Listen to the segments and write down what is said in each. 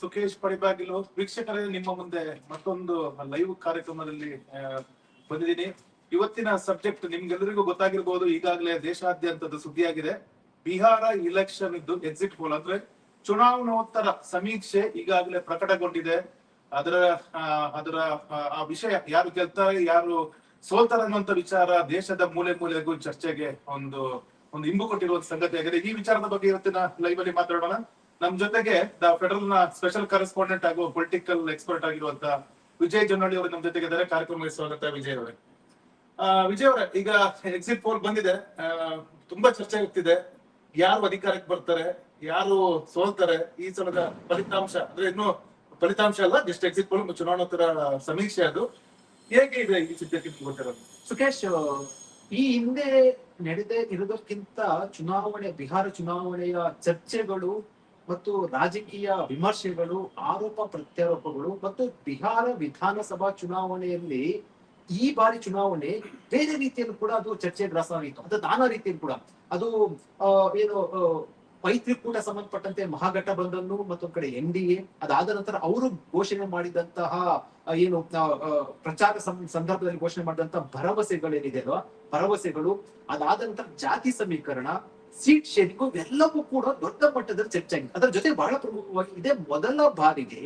ಸುಖೇಶ್ ಪಡಿಬಾಗಿಲು ವೀಕ್ಷಕರೇ ನಿಮ್ಮ ಮುಂದೆ ಮತ್ತೊಂದು ಲೈವ್ ಕಾರ್ಯಕ್ರಮದಲ್ಲಿ ಬಂದಿದ್ದೀನಿ. ಇವತ್ತಿನ ಸಬ್ಜೆಕ್ಟ್ ನಿಮ್ಗೆಲ್ಲರಿಗೂ ಗೊತ್ತಾಗಿರ್ಬೋದು. ಈಗಾಗಲೇ ದೇಶಾದ್ಯಂತದ ಸುದ್ದಿಯಾಗಿದೆ. ಬಿಹಾರ ಇಲೆಕ್ಷನ್ ಇದ್ದು ಎಕ್ಸಿಟ್ ಪೋಲ್ ಅಂದ್ರೆ ಚುನಾವಣೋತ್ತರ ಸಮೀಕ್ಷೆ ಈಗಾಗಲೇ ಪ್ರಕಟಗೊಂಡಿದೆ. ಅದರ ಅದರ ಆ, ಆ ವಿಷಯ ಯಾರು ಗೆಲ್ತಾರೆ ಯಾರು ಸೋಲ್ತಾರೆ ಅನ್ನುವಂತ ವಿಚಾರ ದೇಶದ ಮೂಲೆ ಮೂಲೆಗೂ ಚರ್ಚೆಗೆ ಒಂದು ಒಂದು ಇಂಬು ಕೊಟ್ಟಿರುವ ಸಂಗತಿ ಆಗಿದೆ ಈ ವಿಚಾರದ ಬಗ್ಗೆ ಇವತ್ತಿನ ಲೈವ್ ಅಲ್ಲಿ ಮಾತಾಡೋಣ. ನಮ್ ಜೊತೆಗೆ ದ ಫೆಡರಲ್ನ ಸ್ಪೆಷಲ್ ಕರೆಸ್ಪಾಂಡೆಂಟ್ ಹಾಗೂ ಪೊಲಿಟಿಕಲ್ ಎಕ್ಸ್ಪರ್ಟ್ ಆಗಿರುವಂತ ವಿಜಯ್ ಜೊನ್ನಳ್ಳಿ ಅವರು ನಮ್ ಜೊತೆಗೆ ಇದ್ದಾರೆ. ಕಾರ್ಯಕ್ರಮ ಸ್ವಾಗತ ವಿಜಯ್ ಅವರೇ. ವಿಜಯ್ ಅವರೇ, ಈಗ ಎಕ್ಸಿಟ್ ಪೋಲ್ ಬಂದಿದೆ. ತುಂಬಾ ಚರ್ಚೆ ಆಗ್ತಿದೆ. ಯಾರು ಅಧಿಕಾರಕ್ಕೆ ಬರ್ತಾರೆ, ಯಾರು ಸೋಲ್ತಾರೆ, ಈ ಸಲದ ಫಲಿತಾಂಶ, ಅಂದ್ರೆ ಇನ್ನು ಫಲಿತಾಂಶ ಅಲ್ಲ ಜಸ್ಟ್ ಎಕ್ಸಿಟ್ ಪೋಲ್ ಚುನಾವಣೋತ್ತರ ಸಮೀಕ್ಷೆ ಅದು. ಹೇಗೆ ಇದೆ ಈ ನಿಮ್ಗೆ ಗೊತ್ತಿರೋದು? ಸುಖೇಶ್, ಈ ಹಿಂದೆ ನಡೆದೇ ಇರೋದಕ್ಕಿಂತ ಚುನಾವಣೆ, ಬಿಹಾರ ಚುನಾವಣೆಯ ಚರ್ಚೆಗಳು ಮತ್ತು ರಾಜಕೀಯ ವಿಮರ್ಶೆಗಳು, ಆರೋಪ ಪ್ರತ್ಯಾರೋಪಗಳು ಮತ್ತು ಬಿಹಾರ ವಿಧಾನಸಭಾ ಚುನಾವಣೆಯಲ್ಲಿ ಈ ಬಾರಿ ಚುನಾವಣೆ ಬೇರೆ ರೀತಿಯಲ್ಲೂ ಕೂಡ ಅದು ಚರ್ಚೆ ಗ್ರಾಸವಾಗಿತ್ತು ಅದು ನಾನಾ ರೀತಿಯಲ್ಲಿ ಕೂಡ. ಅದು ಏನು ಮೈತ್ರಿಕೂಟ ಸಂಬಂಧಪಟ್ಟಂತೆ ಮಹಾಘಟಬಂಧನ್ ಮತ್ತೊಂದ್ ಕಡೆ ಎನ್ ಡಿ ಎ, ಅದಾದ ನಂತರ ಅವರು ಘೋಷಣೆ ಮಾಡಿದಂತಹ ಏನು ಪ್ರಚಾರ ಸಂದರ್ಭದಲ್ಲಿ ಘೋಷಣೆ ಮಾಡಿದಂತಹ ಭರವಸೆಗಳೇನಿದೆ ಅಲ್ವಾ? ಭರವಸೆಗಳು, ಅದಾದ ನಂತರ ಜಾತಿ ಸಮೀಕರಣ ಸೀಟ್ ಶೇರಿಂಗು ಎಲ್ಲವೂ ಕೂಡ ದೊಡ್ಡ ಮಟ್ಟದಲ್ಲಿ ಚರ್ಚೆ ಆಗಿದೆ. ಅದರ ಜೊತೆ ಬಹಳ ಪ್ರಮುಖವಾಗಿ ಇದೇ ಮೊದಲ ಬಾರಿಗೆ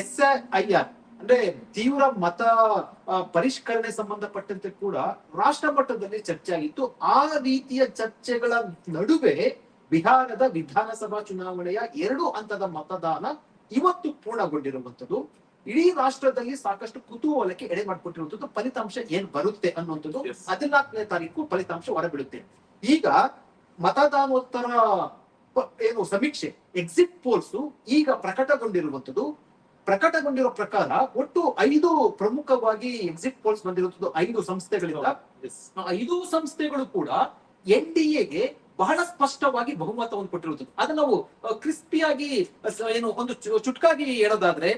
ಎಸ್ ಐ ಆರ್ ಅಂದ್ರೆ ತೀವ್ರ ಮತ ಪರಿಷ್ಕರಣೆ ಸಂಬಂಧಪಟ್ಟಂತೆ ಕೂಡ ರಾಷ್ಟ್ರ ಮಟ್ಟದಲ್ಲಿ ಚರ್ಚೆ ಆಗಿತ್ತು. ಆ ರೀತಿಯ ಚರ್ಚೆಗಳ ನಡುವೆ ಬಿಹಾರದ ವಿಧಾನಸಭಾ ಚುನಾವಣೆಯ ಎರಡು ಹಂತದ ಮತದಾನ ಇವತ್ತು ಪೂರ್ಣಗೊಂಡಿರುವಂತದ್ದು ಇಡೀ ರಾಷ್ಟ್ರದಲ್ಲಿ ಸಾಕಷ್ಟು ಕುತೂಹಲಕ್ಕೆ ಎಡೆ ಮಾಡಿಕೊಟ್ಟಿರುವಂತದ್ದು ಫಲಿತಾಂಶ ಏನ್ ಬರುತ್ತೆ ಅನ್ನುವಂಥದ್ದು. ಹದಿನಾಲ್ಕನೇ ತಾರೀಕು ಫಲಿತಾಂಶ ಹೊರಬೀಳುತ್ತೆ ಈಗ ಮತದಾನೋತ್ತರ ಏನು ಸಮೀಕ್ಷೆ ಎಕ್ಸಿಟ್ ಪೋಲ್ಸ್ ಈಗ ಪ್ರಕಟಗೊಂಡಿರುವಂತದ್ದು ಪ್ರಕಟಗೊಂಡಿರೋ ಪ್ರಕಾರ ಒಟ್ಟು ಐದು ಪ್ರಮುಖವಾಗಿ ಎಕ್ಸಿಟ್ ಪೋಲ್ಸ್ ಬಂದಿರುವಂತದ್ದು ಐದು ಸಂಸ್ಥೆಗಳಿಂದ. ಐದು ಸಂಸ್ಥೆಗಳು ಕೂಡ ಎನ್ ಡಿ ಎಗೆ ಬಹಳ ಸ್ಪಷ್ಟವಾಗಿ ಬಹುಮತವನ್ನು ಕೊಟ್ಟಿರುತ್ತದೆ ಅದನ್ನ ನಾವು ಕ್ರಿಸ್ಪಿಯಾಗಿ ಏನು ಒಂದು ಚುಟ್ಕಾಗಿ ಹೇಳೋದಾದ್ರೆ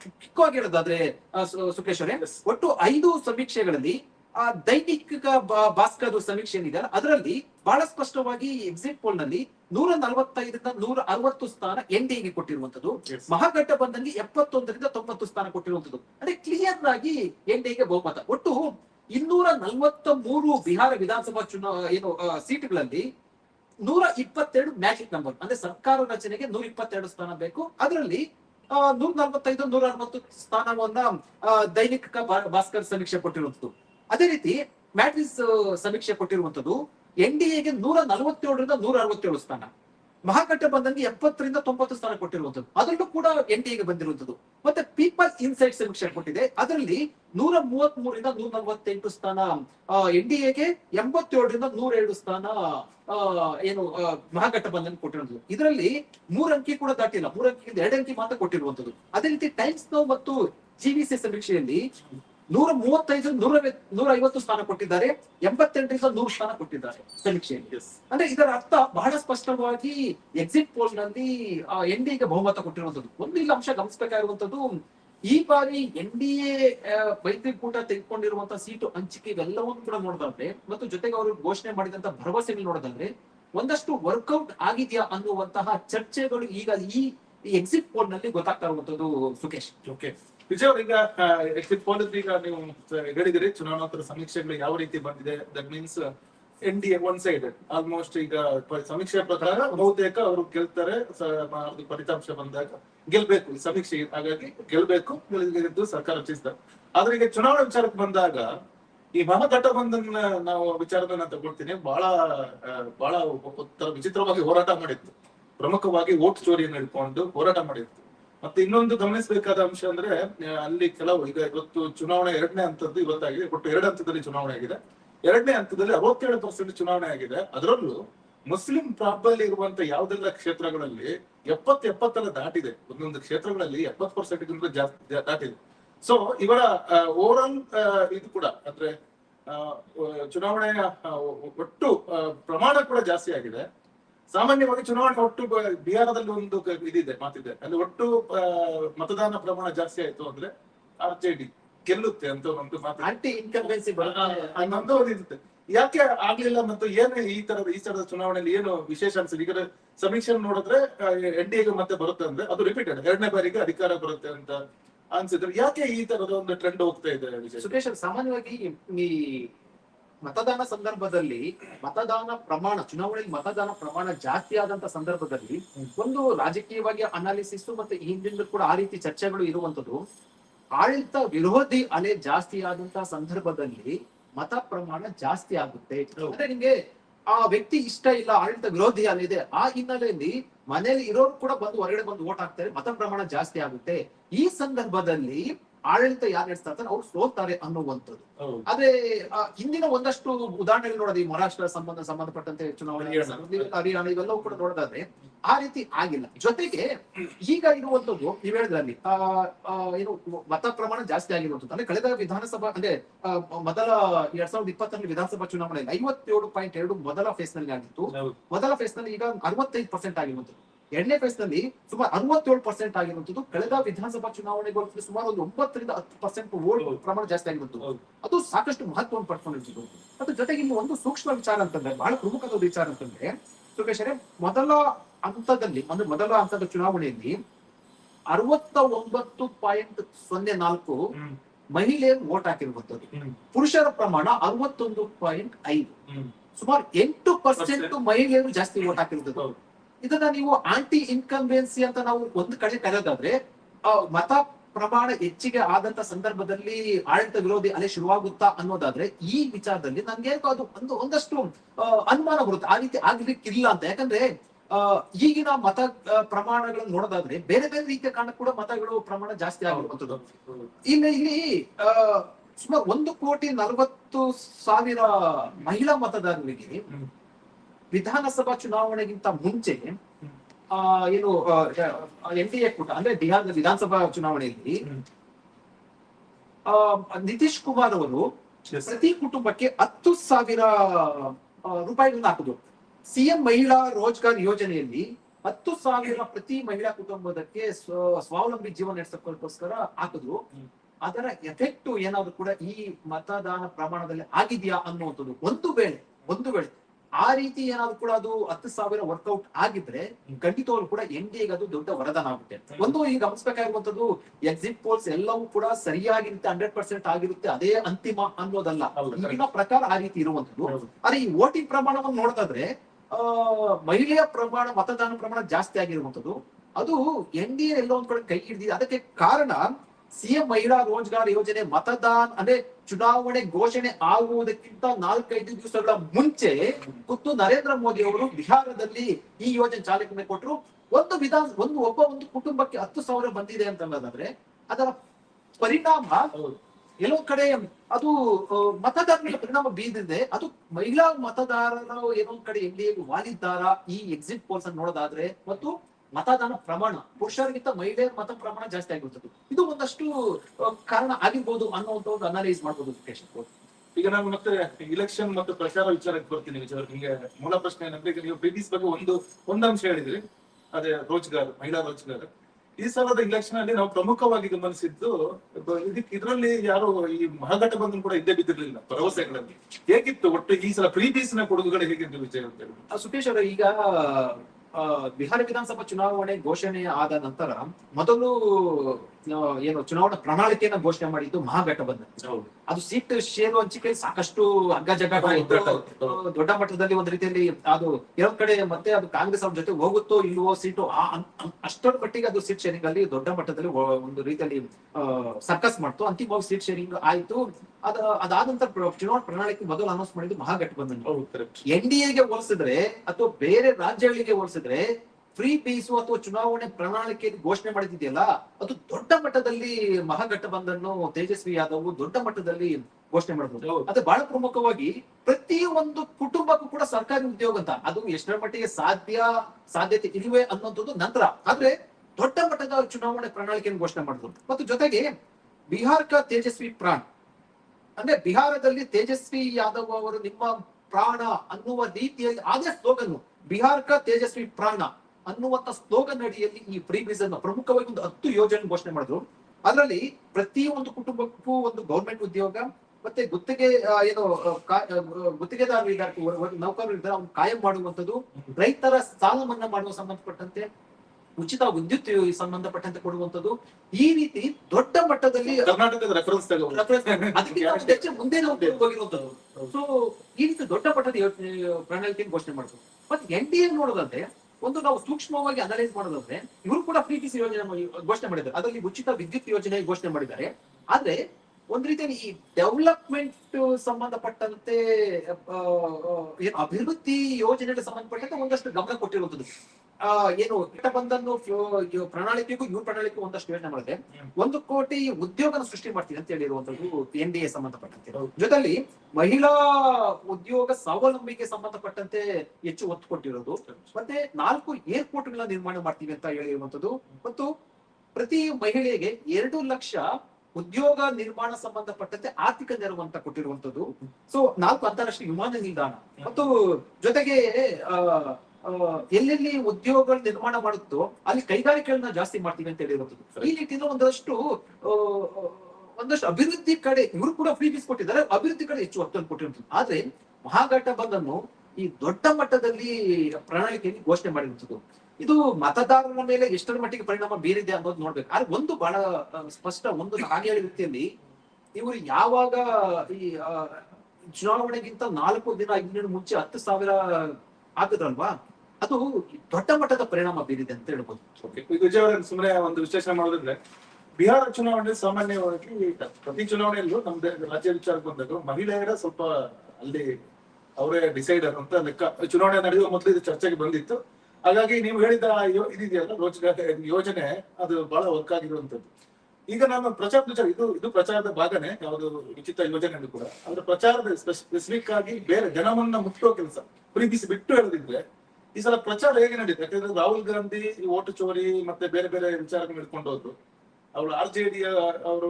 ಕಿಕ್ಕಾಗಿ ಹೇಳೋದಾದ್ರೆ ಸುಖೇಶ್ ಅವರೇ ಒಟ್ಟು ಐದು ಸಮೀಕ್ಷೆಗಳಲ್ಲಿ ಆ ದೈನಿಕ ಭಾಸ್ಕರ್ ಸಮೀಕ್ಷೆ ಏನಿದೆ ಅದರಲ್ಲಿ ಬಹಳ ಸ್ಪಷ್ಟವಾಗಿ ಎಕ್ಸಿಟ್ ಪೋಲ್ನಲ್ಲಿ ನೂರ ನಲವತ್ತೈದರಿಂದ ನೂರ ಅರವತ್ತು ಸ್ಥಾನ ಎನ್ ಡಿ ಗೆ ಕೊಟ್ಟಿರುವಂತದ್ದು. ಮಹಾಗಠಬಂಧನ್ಗೆ ಎಪ್ಪತ್ತೊಂದರಿಂದ ತೊಂಬತ್ತು ಸ್ಥಾನ ಕೊಟ್ಟಿರುವಂತದ್ದು ಅಂದ್ರೆ ಕ್ಲಿಯರ್ ಆಗಿ ಎನ್ ಡಿ ಎಗೆ ಬಹುಮತ. ಒಟ್ಟು ಇನ್ನೂರ ನಲವತ್ತ ಮೂರು ಬಿಹಾರ ವಿಧಾನಸಭಾ ಚುನಾವ ಏನು ಸೀಟುಗಳಲ್ಲಿ ನೂರ ಇಪ್ಪತ್ತೆರಡು ಮ್ಯಾಜಿಕ್ ನಂಬರ್ ಅಂದ್ರೆ ಸರ್ಕಾರ ರಚನೆಗೆ ನೂರ ಇಪ್ಪತ್ತೆರಡು ಸ್ಥಾನ ಬೇಕು. ಅದರಲ್ಲಿ ನೂರ ನಲವತ್ತೈದು ನೂರ ಅರವತ್ತು ಸ್ಥಾನವನ್ನ ದೈನಿಕ ಭಾಸ್ಕರ್ ಸಮೀಕ್ಷೆ ಕೊಟ್ಟಿರುವಂತದ್ದು ಅದೇ ರೀತಿ ಮ್ಯಾಟ್ರಿಸ್ ಸಮೀಕ್ಷೆ ಕೊಟ್ಟಿರುವಂತದ್ದು ಎನ್ ಡಿ ಎಗೆ ನೂರ ನಲವತ್ತೇಳರಿಂದ ನೂರ ಅರವತ್ತೇಳು ಸ್ಥಾನ. ಮಹಾಗಠಬಂಧನ್ಗೆ ಎಪ್ಪತ್ತರಿಂದ ತೊಂಬತ್ತು ಸ್ಥಾನ ಕೊಟ್ಟಿರುವಂತದ್ದು ಅದರಲ್ಲೂ ಕೂಡ ಎನ್ ಡಿ ಎಗೆ ಬಂದಿರುವಂತದ್ದು ಮತ್ತೆ ಪೀಪಲ್ಸ್ ಇನ್ಸೈಟ್ ಸಮೀಕ್ಷೆ ಕೊಟ್ಟಿದೆ. ಅದರಲ್ಲಿ ನೂರ ಮೂವತ್ತ್ ಮೂರರಿಂದ ನೂರ ನಲವತ್ತೆಂಟು ಸ್ಥಾನ ಎನ್ ಡಿ ಎಗೆ ಎಂಬತ್ತೇಳರಿಂದ ನೂರ ಎರಡು ಸ್ಥಾನ ಏನು ಮಹಾಗಠಬಂಧನ್ ಕೊಟ್ಟಿರುವಂತದ್ದು ಇದರಲ್ಲಿ ಮೂರ್ ಅಂಕಿ ಕೂಡ ದಾಟಿಲ್ಲ. ಮೂರ್ ಎರಡಂಕಿ ಎರಡು ಅಂಕಿ ಮಾತ್ರ ಕೊಟ್ಟಿರುವಂತದ್ದು ಅದೇ ರೀತಿ ಟೈಮ್ಸ್ ನೌ ಮತ್ತು ಜಿವಿಸಿ ಸಮೀಕ್ಷೆಯಲ್ಲಿ ನೂರ ಮೂವತ್ತೈದು ನೂರ ನೂರ ಐವತ್ತು ಸ್ಥಾನ ಕೊಟ್ಟಿದ್ದಾರೆ. ಎಂಬತ್ತೆಂಟರಿಂದ ನೂರು ಸ್ಥಾನ ಕೊಟ್ಟಿದ್ದಾರೆ ಸಮೀಕ್ಷೆಯಲ್ಲಿ. ಅಂದ್ರೆ ಇದರ ಅರ್ಥ ಬಹಳ ಸ್ಪಷ್ಟವಾಗಿ ಎಕ್ಸಿಟ್ ಪೋಲ್ನಲ್ಲಿ ಎನ್ ಡಿ ಎಗೆ ಬಹುಮತ ಕೊಟ್ಟಿರುವಂತದ್ದು ಒಂದು ಇಲ್ಲಿ ಅಂಶ ಗಮನಿಸಬೇಕಾಗಿರುವಂತದ್ದು ಈ ಬಾರಿ ಎನ್ ಡಿ ಎ ಮೈತ್ರಿಕೂಟ ತೆಗೆದುಕೊಂಡಿರುವಂತಹ ಸೀಟು ಹಂಚಿಕೆ ಇವೆಲ್ಲವನ್ನು ಕೂಡ ನೋಡೋದಾದ್ರೆ ಮತ್ತು ಜೊತೆಗೆ ಅವರು ಘೋಷಣೆ ಮಾಡಿದಂತ ಭರವಸೆ ನೋಡೋದಾದ್ರೆ ಒಂದಷ್ಟು ವರ್ಕೌಟ್ ಆಗಿದೆಯಾ ಅನ್ನುವಂತಹ ಚರ್ಚೆಗಳು ಈಗ ಈ ಎಕ್ಸಿಟ್ ಪೋಲ್ನಲ್ಲಿ ಗೊತ್ತಾಗ್ತಾ ಇರುವಂತದ್ದು ಸುಖೇಶ್ ಓಕೆ ವಿಜಯ್ ಅವ್ರ, ಈಗ ಎಕ್ಸಿಟ್ ಈಗ ನೀವು ಹೇಳಿದಿರಿ, ಚುನಾವಣೋತ್ತರ ಸಮೀಕ್ಷೆಗಳು ಯಾವ ರೀತಿ ಬಂದಿದೆ. That means N D A one side almost ಈಗ ಸಮೀಕ್ಷೆ ಪ್ರಕಾರ ಬಹುತೇಕ ಅವರು ಗೆಲ್ತಾರೆ ಫಲಿತಾಂಶ ಬಂದಾಗ ಗೆಲ್ಬೇಕು. ಸಮೀಕ್ಷೆ, ಹಾಗಾಗಿ ಗೆಲ್ಬೇಕು. ಗೆದ್ದು ಸರ್ಕಾರ ರಚಿಸ್ತಾರೆ ಆದ್ರೆ ಈಗ ಚುನಾವಣಾ ವಿಚಾರಕ್ಕೆ ಬಂದಾಗ, ಈ ಮಹಾಗಠಬಂಧನ್ ನಾವು ವಿಚಾರನ ತಗೊಳ್ತೀನಿ. ಬಹಳ ಬಹಳ ವಿಚಿತ್ರವಾಗಿ ಹೋರಾಟ ಮಾಡಿತ್ತು. ಪ್ರಮುಖವಾಗಿ ವೋಟ್ ಚೋರಿಯನ್ನು ಹಿಡ್ಕೊಂಡು ಹೋರಾಟ ಮಾಡಿತ್ತು. ಮತ್ತೆ ಇನ್ನೊಂದು ಗಮನಿಸಬೇಕಾದ ಅಂಶ ಅಂದ್ರೆ ಅಲ್ಲಿ ಕೆಲವು ಈಗ ಇವತ್ತು ಚುನಾವಣೆ ಎರಡನೇ ಹಂತದ್ದು ಇವತ್ತಾಗಿದೆ, ಒಟ್ಟು ಎರಡು ಹಂತದಲ್ಲಿ ಚುನಾವಣೆ ಆಗಿದೆ. ಎರಡನೇ ಹಂತದಲ್ಲಿ ಅರವತ್ತೇಳು ಪರ್ಸೆಂಟ್ ಚುನಾವಣೆ ಆಗಿದೆ. ಅದರಲ್ಲೂ ಮುಸ್ಲಿಂ ಪ್ರಾಬಲ್ಯ ಇರುವಂತ ಯಾವ್ದೆಲ್ಲ ಕ್ಷೇತ್ರಗಳಲ್ಲಿ ಎಪ್ಪತ್ತು ಎಪ್ಪತ್ತೆಲ್ಲ ದಾಟಿದೆ. ಒಂದೊಂದು ಕ್ಷೇತ್ರಗಳಲ್ಲಿ ಎಪ್ಪತ್ತು ಪರ್ಸೆಂಟ್ ಜಾಸ್ತಿ ದಾಟಿದೆ. ಸೊ ಇವರ ಓವರ್ ಆಲ್ ಇದು ಕೂಡ ಅಂದ್ರೆ ಚುನಾವಣೆಯ ಒಟ್ಟು ಪ್ರಮಾಣ ಕೂಡ ಜಾಸ್ತಿ ಆಗಿದೆ. ಸಾಮಾನ್ಯವಾಗಿ ಚುನಾವಣೆ ಒಟ್ಟು ಬಿಹಾರದಲ್ಲಿ ಒಂದು ಇದಿದೆ ಮಾತಿದೆ. ಅಲ್ಲಿ ಒಟ್ಟು ಮತದಾನ ಪ್ರಮಾಣ ಜಾಸ್ತಿ ಆಯ್ತು ಅಂದ್ರೆ ಆರ್ ಜೆ ಡಿ ಗೆಲ್ಲುತ್ತೆ ಅಂತ ಒಂದು ಮಾತು. ಆಂಟಿ ಇನ್ಕಂಬೆನ್ಸಿ ಅನ್ನೊಂದು ಒಂದು ಇರುತ್ತೆ ಯಾಕೆ ಆಗ್ಲಿಲ್ಲ ಮತ್ತು ಏನು ಈ ತರದ ಈ ತರದ ಚುನಾವಣೆಯಲ್ಲಿ ಏನು ವಿಶೇಷ ಅನ್ಸುತ್ತೆ? ಈಗ ಸಮೀಕ್ಷೆ ನೋಡಿದ್ರೆ ಎನ್ ಡಿ ಎಗೆ ಮತ್ತೆ ಬರುತ್ತೆ ಅಂದ್ರೆ ಅದು ರಿಪೀಟೆಡ್ ಎರಡನೇ ಬಾರಿಗೆ ಅಧಿಕಾರ ಬರುತ್ತೆ ಅಂತ ಅನ್ಸಿದ್ರು ಯಾಕೆ ಈ ತರದ ಒಂದು ಟ್ರೆಂಡ್ ಹೋಗ್ತಾ ಇದೆ ಸುಕೇಶನ್ ಸುರೇಶ್ ಸಾಮಾನ್ಯವಾಗಿ ಈ ಮತದಾನ ಸಂದರ್ಭದಲ್ಲಿ ಮತದಾನ ಪ್ರಮಾಣ ಚುನಾವಣೆಯಲ್ಲಿ ಮತದಾನ ಪ್ರಮಾಣ ಜಾಸ್ತಿ ಆದಂತ ಸಂದರ್ಭದಲ್ಲಿ ಒಂದು ರಾಜಕೀಯವಾಗಿ ಅನಾಲಿಸಿಸ್ ಮತ್ತೆ ಹಿಂದಿಂದ ಕೂಡ ಆ ರೀತಿ ಚರ್ಚೆಗಳು ಇರುವಂತದ್ದು ಆಡಳಿತ ವಿರೋಧಿ ಅಲೆ ಜಾಸ್ತಿ ಆದಂತ ಸಂದರ್ಭದಲ್ಲಿ ಮತ ಪ್ರಮಾಣ ಜಾಸ್ತಿ ಆಗುತ್ತೆ. ಅಂದ್ರೆ ನಿಮ್ಗೆ ಆ ವ್ಯಕ್ತಿ ಇಷ್ಟ ಇಲ್ಲ ಆಡಳಿತ ವಿರೋಧಿ ಅಲೆ ಇದೆ ಆ ಹಿನ್ನೆಲೆಯಲ್ಲಿ ಮನೆಯಲ್ಲಿ ಇರೋರು ಕೂಡ ಬಂದು ಹೊರಗಡೆ ಬಂದು ಓಟ್ ಹಾಕ್ತಾರೆ ಮತ ಪ್ರಮಾಣ ಜಾಸ್ತಿ ಆಗುತ್ತೆ ಈ ಸಂದರ್ಭದಲ್ಲಿ ಆಡಳಿತ ಯಾರು ನಡೆಸ್ತಾ ಇರ್ತಾರೆ ಅವ್ರು ಸೋತಾರೆ ಅನ್ನುವಂಥದ್ದು. ಆದ್ರೆ ಹಿಂದಿನ ಒಂದಷ್ಟು ಉದಾಹರಣೆಗಳು ನೋಡೋದು ಈ ಮಹಾರಾಷ್ಟ್ರ ಸಂಬಂಧ ಸಂಬಂಧಪಟ್ಟಂತೆ ಚುನಾವಣೆ ಹರಿಯಾಣ. ಇವೆಲ್ಲವೂ ಕೂಡ ನೋಡೋದಾದ್ರೆ ಆ ರೀತಿ ಆಗಿಲ್ಲ. ಜೊತೆಗೆ ಈಗ ಇರುವಂತದ್ದು ನೀವ್ ಹೇಳಿದ್ರಲ್ಲಿ ಏನು ಮತ ಪ್ರಮಾಣ ಜಾಸ್ತಿ ಆಗಿರುವಂತದ್ದು ಅಂದ್ರೆ ಕಳೆದ ವಿಧಾನಸಭಾ ಅಂದ್ರೆ ಮೊದಲ ಎರಡ್ ಸಾವಿರದ ಇಪ್ಪತ್ತರಲ್ಲಿ ವಿಧಾನಸಭಾ ಚುನಾವಣೆಯಲ್ಲಿ ಐವತ್ತೇಳು ಪಾಯಿಂಟ್ ಎರಡು ಮೊದಲ ಫೇಸ್ನಲ್ಲಿ ಆಗಿತ್ತು ಮೊದಲ ಫೇಸ್ನಲ್ಲಿ ಈಗ ಅರವತ್ತೈದು ಪರ್ಸೆಂಟ್ ಆಗಿರುವಂತದ್ದು ಎರಡನೇ ಫೇಸ್ನಲ್ಲಿ ಸುಮಾರು ಅರವತ್ತೇಳು ಪರ್ಸೆಂಟ್ ಆಗಿರುವಂತದ್ದು ಕಳೆದ ವಿಧಾನಸಭಾ ಚುನಾವಣೆಗಳು ಸುಮಾರು ಒಂದು ಒಂಬತ್ತರಿಂದ ಹತ್ತು ಪರ್ಸೆಂಟ್ ವೋಟ್ ಪ್ರಮಾಣ ಜಾಸ್ತಿ ಆಗಿರುವಂತದ್ದು ಅದು ಸಾಕಷ್ಟು ಮಹತ್ವವನ್ನು ಇದು ಅದ್ರ ಜೊತೆಗೆ ಇನ್ನು ಒಂದು ಸೂಕ್ಷ್ಮ ವಿಚಾರ ಅಂತಂದ್ರೆ ಬಹಳ ಪ್ರಮುಖವಾದ ವಿಚಾರ ಅಂತಂದ್ರೆ ಸುರೇಶರೇ ಮೊದಲ ಹಂತದಲ್ಲಿ ಅಂದ್ರೆ ಮೊದಲ ಹಂತದ ಚುನಾವಣೆಯಲ್ಲಿ ಅರವತ್ತ ಒಂಬತ್ತು ಪಾಯಿಂಟ್ ಸೊನ್ನೆ ನಾಲ್ಕು ಮಹಿಳೆಯರು ವೋಟ್ ಹಾಕಿರುವಂತದ್ದು ಪುರುಷರ ಪ್ರಮಾಣ ಅರವತ್ತೊಂದು ಪಾಯಿಂಟ್ ಐದು. ಸುಮಾರು ಎಂಟು ಪರ್ಸೆಂಟ್. ಮಹಿಳೆಯರು ಜಾಸ್ತಿ ವೋಟ್ ಹಾಕಿರುವಂತದ್ದು ಹೌದು. ಇದನ್ನ ನೀವು ಆಂಟಿ ಇನ್ಕಂಬೆನ್ಸಿ ಅಂತ ನಾವು ಒಂದು ಕಡೆ ಕರೆಯೋದಾದ್ರೆ ಮತ ಪ್ರಮಾಣ ಹೆಚ್ಚಿಗೆ ಆದಂತ ಸಂದರ್ಭದಲ್ಲಿ ಆಡಳಿತ ವಿರೋಧಿ ಅಲೆ ಶುರುವಾಗುತ್ತಾ ಅನ್ನೋದಾದ್ರೆ, ಈ ವಿಚಾರದಲ್ಲಿ ನನ್ಗೆ ಅದು ಒಂದು, ಒಂದಷ್ಟು ಅನುಮಾನ ಬರುತ್ತೆ ಆ ರೀತಿ ಆಗ್ಲಿಕ್ಕಿಲ್ಲ ಅಂತ ಯಾಕಂದ್ರೆ ಈಗಿನ ಮತ ಪ್ರಮಾಣಗಳನ್ನು ನೋಡೋದಾದ್ರೆ, ಬೇರೆ ಬೇರೆ ರೀತಿಯ ಕಾರಣ ಕೂಡ ಮತಗಳು ಪ್ರಮಾಣ ಜಾಸ್ತಿ ಆಗಿರುವಂತದ್ದು. ಇಲ್ಲಿ ಇಲ್ಲಿ ಸುಮಾರು ಒಂದು ಕೋಟಿ ನಲವತ್ತು ಸಾವಿರ ಮಹಿಳಾ ಮತದಾರರಿಗೆ. ವಿಧಾನಸಭಾ ಚುನಾವಣೆಗಿಂತ ಮುಂಚೆ ಆ, ಏನು ಎನ್ ಡಿ ಎ ಕೂಟ ಅಂದ್ರೆ ಬಿಹಾರದ ವಿಧಾನಸಭಾ ಚುನಾವಣೆಯಲ್ಲಿ. ಆ, ನಿತೀಶ್ ಕುಮಾರ್ ಅವರು. ಪ್ರತಿ ಕುಟುಂಬಕ್ಕೆ ಹತ್ತು ಸಾವಿರ ರೂಪಾಯಿಗಳನ್ನ ಹಾಕಿದ್ರು ಸಿಎಂ ಮಹಿಳಾ ರೋಜ್ಗಾರ್ ಯೋಜನೆಯಲ್ಲಿ ಹತ್ತು ಸಾವಿರ ಪ್ರತಿ ಮಹಿಳಾ ಕುಟುಂಬದಕ್ಕೆ ಸ್ವ- ಸ್ವಾವಲಂಬಿ ಜೀವನ ನಡೆಸಕ್ಕೋಸ್ಕರ ಹಾಕಿದ್ರು ಅದರ ಎಫೆಕ್ಟ್ ಏನಾದ್ರು ಕೂಡ ಈ ಮತದಾನ ಪ್ರಮಾಣದಲ್ಲಿ ಆಗಿದೆಯಾ ಅನ್ನುವಂಥದ್ದು ಒಂದು ವೇಳೆ ಒಂದು ವೇಳೆ ಆ ರೀತಿ ಏನಾದ್ರು ಕೂಡ ಅದು ಹತ್ತು ಸಾವಿರ ವರ್ಕೌಟ್ ಆಗಿದ್ರೆ. ಖಂಡಿತವಾಗ್ಲೂ ಕೂಡ ಎನ್ ಡಿ ಅದು ದೊಡ್ಡ ವರದಾನ ಆಗುತ್ತೆ. ಒಂದು ಈಗ ಗಮನಿಸಬೇಕಾಗಿರುವಂತದ್ದು ಎಕ್ಸಿಟ್ ಪೋಲ್ಸ್ ಎಲ್ಲವೂ ಕೂಡ ಸರಿಯಾಗಿರುತ್ತೆ ಹಂಡ್ರೆಡ್ ಪರ್ಸೆಂಟ್ ಆಗಿರುತ್ತೆ. ಅದೇ ಅಂತಿಮ ಅನ್ನೋದಲ್ಲ. ಈಗಿನ ಪ್ರಕಾರ ಆ ರೀತಿ ಇರುವಂತದ್ದು. ಅದೇ ಆದ್ರೆ ಈ ವೋಟಿಂಗ್ ಪ್ರಮಾಣವನ್ನು ನೋಡೋದಾದ್ರೆ ಆ ಮಹಿಳೆಯ ಪ್ರಮಾಣ ಮತದಾನ ಪ್ರಮಾಣ ಜಾಸ್ತಿ ಆಗಿರುವಂತದ್ದು. ಅದು ಎನ್ ಡಿ ಎ ಎಲ್ಲೋ ಒಂದ್ ಕಡೆ ಕೈ ಹಿಡಿದಿದೆ. ಅದಕ್ಕೆ ಕಾರಣ ಸಿಎಂ ಮಹಿಳಾ ರೋಜ್ಗಾರ್ ಯೋಜನೆ ಮತದಾನ ಅಂದ್ರೆ ಚುನಾವಣೆ ಘೋಷಣೆ ಆಗುವುದಕ್ಕಿಂತ ನಾಲ್ಕೈದು ದಿವಸಗಳ ಮುಂಚೆ ಖುದ್ದು ನರೇಂದ್ರ ಮೋದಿ ಅವರು ಬಿಹಾರದಲ್ಲಿ ಈ ಯೋಜನೆ ಚಾಲಕನೆ ಕೊಟ್ಟರು ಒಂದು ವಿಧಾನ ಒಂದು ಒಬ್ಬ ಒಂದು ಕುಟುಂಬಕ್ಕೆ ಹತ್ತು ಸಾವಿರ ಬಂದಿದೆ ಅಂತ ಅನ್ನೋದಾದ್ರೆ ಅದರ ಪರಿಣಾಮ. ಎಲ್ಲೋ ಕಡೆ ಅದು ಮತದಾರರ ಮೇಲೆ ಪರಿಣಾಮ ಬೀರಿದೆ ಅದು ಮಹಿಳಾ ಮತದಾರರು ಏನೋ ಕಡೆ ಎಲ್ಲಿ ವಾಲಿದ್ದಾರ ಈ ಎಕ್ಸಿಟ್ ಪೋಲ್ಸ್ ಅನ್ನು ನೋಡೋದಾದ್ರೆ ಮತ್ತು ಮತದಾನ ಪ್ರಮಾಣ ಪುರುಷರಿಗಿಂತ ಮಹಿಳೆಯರ ಮತ ಪ್ರಮಾಣ ಜಾಸ್ತಿ ಆಗಿರ್ತದೆ ಇದು ಒಂದಷ್ಟು ಕಾರಣ ಆಗಿರ್ಬೋದು ಅನ್ನುವಂತ ಒಂದು ಅನಲೈಸ್ ಮಾಡ್ಬೋದು ಕೇಶ್ ಈಗ ನಾನು ಮತ್ತೆ ಇಲೆಕ್ಷನ್ ಮತ್ತು ಪ್ರಚಾರ ವಿಚಾರಕ್ಕೆ ಬರ್ತೀನಿ ವಿಚಾರ ನಿಮಗೆ ಮೂಲ ಪ್ರಶ್ನೆ ಏನಂದ್ರೆ ಈಗ ನೀವು ಬ್ರಿಟಿಷ್ ಬಗ್ಗೆ ಒಂದು ಒಂದಂಶ ಅಂಶ ಹೇಳಿದ್ರಿ. ಅದೇ ರೋಜ್ಗಾರ್ ಮಹಿಳಾ ರೋಜ್ಗಾರ್. ಈ ಸಲದ ಇಲೆಕ್ಷನ್ ಅಲ್ಲಿ ನಾವು ಪ್ರಮುಖವಾಗಿ ಗಮನಿಸಿದ್ದು ಇದಕ್ಕೆ ಇದರಲ್ಲಿ ಯಾರು ಈ ಮಹಾಗಠಬಂಧನ್ ಕೂಡ ಇದ್ದೇ ಬಿದ್ದಿರ್ಲಿಲ್ಲ ಭರವಸೆಗಳಲ್ಲಿ. ಹೇಗಿತ್ತು ಒಟ್ಟು ಈ ಸಲ ಪ್ರೀತಿಸಿನ ಕೊಡುಗೆಗಳು ಕೊಡುಗುಗಳು ವಿಚಾರ ವಿಜಯ್ ಅಂತ ಹೇಳಿ ಸುಖೇಶ್ ಅವರ ಈಗ ಬಿಹಾರ ವಿಧಾನಸಭಾ ಚುನಾವಣೆ ಘೋಷಣೆ ಆದ ನಂತರ ಮೊದಲು ಏನು ಚುನಾವಣಾ ಪ್ರಣಾಳಿಕೆಯನ್ನ ಘೋಷಣೆ ಮಾಡಿದ್ದು ಮಹಾಗಠಬಂಧನ್ ಹೌದು. ಅದು ಸೀಟ್ ಶೇರ್ ಹಂಚಿಕೆ ಸಾಕಷ್ಟು ಹಗ್ಗ ಜಗ್ಗಾಟ ಆಯ್ತು. ದೊಡ್ಡ ಮಟ್ಟದಲ್ಲಿ ಒಂದ್ ರೀತಿಯಲ್ಲಿ ಅದು ಕೆಲವು ಕಡೆ ಮತ್ತೆ ಅದು ಕಾಂಗ್ರೆಸ್ ಅವ್ರ ಜೊತೆ ಹೋಗುತ್ತೋ ಇಲ್ವೋ ಸೀಟು ಅಷ್ಟರ ಮಟ್ಟಿಗೆ ಅದು ಸೀಟ್ ಶೇರಿಂಗ್ ಅಲ್ಲಿ ದೊಡ್ಡ ಮಟ್ಟದಲ್ಲಿ ಒಂದು ರೀತಿಯಲ್ಲಿ ಸರ್ಕಸ್ ಮಾಡ್ತು. ಅಂತಿಮವಾಗಿ ಸೀಟ್ ಶೇರಿಂಗ್ ಆಯ್ತು. ಅದ ಅದಾದ ನಂತರ ಚುನಾವಣಾ ಪ್ರಣಾಳಿಕೆ ಮೊದಲು ಅನೌನ್ಸ್ ಮಾಡಿದ್ದು ಮಹಾಗಠಬಂಧನ್. ಎನ್ ಡಿ ಎಗೆ ಹೋಲಿಸಿದ್ರೆ ಅಥವಾ ಬೇರೆ ರಾಜ್ಯಗಳಿಗೆ ಹೋಲಿಸಿದ್ರೆ ಫ್ರೀ ಪೀಸು ಅಥವಾ ಚುನಾವಣೆ ಪ್ರಣಾಳಿಕೆ ಘೋಷಣೆ ಮಾಡಿದೆಯಲ್ಲ ಅದು ದೊಡ್ಡ ಮಟ್ಟದಲ್ಲಿ ಮಹಾಗಠಬಂಧನ್ ತೇಜಸ್ವಿ ಯಾದವ್ ದೊಡ್ಡ ಮಟ್ಟದಲ್ಲಿ ಘೋಷಣೆ ಮಾಡಬಹುದು ಹೌದು. ಅದು ಬಹಳ ಪ್ರಮುಖವಾಗಿ ಪ್ರತಿ ಒಂದು ಕುಟುಂಬಕ್ಕೂ ಕೂಡ ಸರ್ಕಾರಿ ಉದ್ಯೋಗ ಅಂತ. ಅದು ಎಷ್ಟರ ಮಟ್ಟಿಗೆ ಸಾಧ್ಯ ಸಾಧ್ಯತೆ ಇರುವೆ ಅನ್ನೋಂಥದ್ದು ನಂತರ. ಆದ್ರೆ ದೊಡ್ಡ ಮಟ್ಟದ ಚುನಾವಣೆ ಪ್ರಣಾಳಿಕೆಯನ್ನು ಘೋಷಣೆ ಮಾಡಿದ್ರು ಮತ್ತು ಜೊತೆಗೆ ಬಿಹಾರ್ ಕಾ ತೇಜಸ್ವಿ ಪ್ರಾಣ್. ಅಂದ್ರೆ ಬಿಹಾರದಲ್ಲಿ ತೇಜಸ್ವಿ ಯಾದವ್ ಅವರು ನಿಮ್ಮ ಪ್ರಾಣ ಅನ್ನುವ ರೀತಿಯಲ್ಲಿ ಆದ್ರೆ ಸ್ಲೋಗನ್ ಬಿಹಾರ್ ಕಾ ತೇಜಸ್ವಿ ಪ್ರಾಣ. ಅನ್ನುವಂತ ಸ್ಲೋಗನ್ ಅಡಿಯಲ್ಲಿ ಈ ಫ್ರೀ ಅನ್ನ ಪ್ರಮುಖವಾಗಿ ಒಂದು ಹತ್ತು ಯೋಜನೆ ಘೋಷಣೆ ಮಾಡಿದ್ರು. ಅದರಲ್ಲಿ ಪ್ರತಿ ಒಂದು ಕುಟುಂಬಕ್ಕೂ ಒಂದು ಗೌರ್ಮೆಂಟ್ ಉದ್ಯೋಗ ಮತ್ತೆ ಗುತ್ತಿಗೆ ಏನು ಗುತ್ತಿಗೆದಾರರು ಇದ್ದಾರೆ ನೌಕರರು ಇದ್ದಾರೆ ಅವ್ರು ಕಾಯಂ ಮಾಡುವಂತದ್ದು ರೈತರ ಸಾಲ ಮನ್ನಾ ಮಾಡುವ ಸಂಬಂಧಪಟ್ಟಂತೆ ಉಚಿತ ವಿದ್ಯುತ್ ಸಂಬಂಧಪಟ್ಟಂತೆ ಕೊಡುವಂತದ್ದು ಈ ರೀತಿ ದೊಡ್ಡ ಮಟ್ಟದಲ್ಲಿ ಮುಂದೆ ನಾವು ಹೋಗಿರುವಂತದ್ದು ಸೊ ಈ ರೀತಿ ದೊಡ್ಡ ಮಟ್ಟದ ಯೋಜನೆ ಪ್ರಣಾಳಿಕೆಯನ್ನು ಘೋಷಣೆ ಮಾಡಿದ್ರು. ಮತ್ತೆ ಎನ್ ಡಿ ಎ ನೋಡೋದಂದ್ರೆ ಒಂದು ನಾವು ಸೂಕ್ಷ್ಮವಾಗಿ ಅನಲೈಸ್ ಮಾಡೋದಾದ್ರೆ, ಇವರು ಕೂಡ ಪ್ರೀತಿಸಿ ಯೋಜನೆ ಘೋಷಣೆ ಮಾಡಿದ್ದಾರೆ. ಅದರಲ್ಲಿ ಉಚಿತ ವಿದ್ಯುತ್ ಯೋಜನೆ ಘೋಷಣೆ ಮಾಡಿದ್ದಾರೆ. ಆದ್ರೆ, ಒಂದ್ ರೀತಿಯಲ್ಲಿ ಈ ಡೆವಲಪ್ಮೆಂಟ್ ಸಂಬಂಧಪಟ್ಟಂತೆ ಅಭಿವೃದ್ಧಿ ಯೋಜನೆಗೆ ಸಂಬಂಧಪಟ್ಟಂತೆ ಒಂದಷ್ಟು ಗಮನ ಕೊಟ್ಟಿರುವಂತದ್ದು ಏನು ಕೆಟ್ಟ ಬಂದನ್ನು ಪ್ರಣಾಳಿಕೆಗೂ ಯುವ ಪ್ರಣಾಳಿಕೆಗೂ ಒಂದಷ್ಟು ಯೋಜನೆ ಮಾಡಿದೆ. ಒಂದು ಕೋಟಿ ಉದ್ಯೋಗನ ಸೃಷ್ಟಿ ಮಾಡ್ತೀನಿ ಅಂತ ಹೇಳಿರುವಂತದ್ದು ಎನ್ ಡಿ ಎ ಸಂಬಂಧಪಟ್ಟಂತೆ. ಜೊತೆಲಿ ಮಹಿಳಾ ಉದ್ಯೋಗ ಸ್ವಾವಲಂಬಿಗೆ ಸಂಬಂಧಪಟ್ಟಂತೆ ಹೆಚ್ಚು ಒತ್ತು ಕೊಟ್ಟಿರೋದು. ಮತ್ತೆ ನಾಲ್ಕು ಏರ್ಪೋರ್ಟ್ ಗಳನ್ನ ನಿರ್ಮಾಣ ಮಾಡ್ತೀವಿ ಅಂತ ಹೇಳಿರುವಂತದ್ದು ಮತ್ತು ಪ್ರತಿ ಮಹಿಳೆಗೆ ಎರಡು ಲಕ್ಷ ಉದ್ಯೋಗ ನಿರ್ಮಾಣ ಸಂಬಂಧಪಟ್ಟಂತೆ ಆರ್ಥಿಕ ನೆರವು ಅಂತ ಕೊಟ್ಟಿರುವಂತದ್ದು ಸೊ ನಾಲ್ಕು ಅಂತಾರಾಷ್ಟ್ರೀಯ ವಿಮಾನ ನಿಲ್ದಾಣ. ಮತ್ತು ಜೊತೆಗೆ ಎಲ್ಲೆಲ್ಲಿ ಉದ್ಯೋಗ ನಿರ್ಮಾಣ ಮಾಡುತ್ತೋ ಅಲ್ಲಿ ಕೈಗಾರಿಕೆಗಳನ್ನ ಜಾಸ್ತಿ ಮಾಡ್ತೀವಿ ಅಂತ ಹೇಳಿರೋದು. ಈ ನಿಟ್ಟಿನ ಒಂದಷ್ಟು ಒಂದಷ್ಟು ಅಭಿವೃದ್ಧಿ ಕಡೆ ಇವರು ಕೂಡ ಫ್ರೀ ಬೀಸ್ ಕೊಟ್ಟಿದ್ದಾರೆ. ಅಭಿವೃದ್ಧಿ ಕಡೆ ಹೆಚ್ಚು ಒತ್ತನ್ನು ಕೊಟ್ಟಿರುವಂತದ್ದು ಆದ್ರೆ ಮಹಾಘಟಬಂಧನ್ನು ಈ ದೊಡ್ಡ ಮಟ್ಟದಲ್ಲಿ ಪ್ರಣಾಳಿಕೆಯಲ್ಲಿ ಘೋಷಣೆ ಮಾಡಿರುತ್ತದೆ ಇದು ಮತದಾರರ ಮೇಲೆ ಎಷ್ಟರ ಮಟ್ಟಿಗೆ ಪರಿಣಾಮ ಬೀರಿದೆ ಅನ್ನೋದು ನೋಡ್ಬೇಕು. ಆದ್ರೆ ಒಂದು ಬಹಳ ಸ್ಪಷ್ಟ ಒಂದು ಹಾಗೆ ರೀತಿಯಲ್ಲಿ ಇವರು ಯಾವಾಗ ಈ ಚುನಾವಣೆಗಿಂತ ನಾಲ್ಕು ದಿನ ಇನ್ನೇನು ಮುಂಚೆ ಹತ್ತು ಸಾವಿರ ಹಾಕಿದ್ರಲ್ವಾ ಅದು ದೊಡ್ಡ ಮಟ್ಟದ ಪರಿಣಾಮ ಬೀರಿದೆ ಅಂತ ಹೇಳ್ಬೋದು. ಈಗ ಸುಮ್ಮನೆ ಒಂದು ವಿಶ್ಲೇಷಣೆ ಮಾಡೋದಂದ್ರೆ, ಬಿಹಾರ ಚುನಾವಣೆ ಸಾಮಾನ್ಯವಾಗಿ ಪ್ರತಿ ಚುನಾವಣೆಯಲ್ಲೂ ನಮ್ದು ರಾಜ್ಯ ವಿಚಾರಕ್ಕೆ ಬಂದಾಗ ಮಹಿಳೆಯರ ಸ್ವಲ್ಪ ಅಲ್ಲಿ ಅವರೇ ಡಿಸೈಡರ್ ಅಂತ ಲೆಕ್ಕ, ಚುನಾವಣೆ ನಡೆಯುವ ಮೊದಲು ಇದು ಚರ್ಚೆಗೆ ಬಂದಿತ್ತು. ಹಾಗಾಗಿ ನೀವು ಹೇಳಿದ ಇದೆಯಲ್ಲ ರೋಜ್ಗಾರ್ ಯೋಜನೆ, ಅದು ಬಹಳ ವರ್ಕ್ ಆಗಿರುವಂತದ್ದು ಈಗ ನಾನು ಪ್ರಚಾರ, ವಿಚಾರ, ಇದು ಇದು ಪ್ರಚಾರದ ಭಾಗನೇ, ಯಾವುದು ಉಚಿತ ಯೋಜನೆ ಕೂಡ. ಅದ್ರ ಪ್ರಚಾರದ ಸ್ಪೆಸಿಫಿಕ್ ಆಗಿ ಬೇರೆ ಜನವನ್ನ ಮುಟ್ಟುವ ಕೆಲಸ, ಪ್ರೀತಿಸಿ ಬಿಟ್ಟು ಹೇಳದಿದ್ರೆ ಈ ಸಲ ಪ್ರಚಾರ ಹೇಗೆ ನಡೀತು? ಯಾಕಂದ್ರೆ ರಾಹುಲ್ ಗಾಂಧಿ ಓಟು ಚೋರಿ ಮತ್ತೆ ಬೇರೆ ಬೇರೆ ವಿಚಾರಗಳು ಇಟ್ಕೊಂಡು ಹೋದ್ರು. ಅವರು ಆರ್ ಜೆ ಡಿ ಅವರು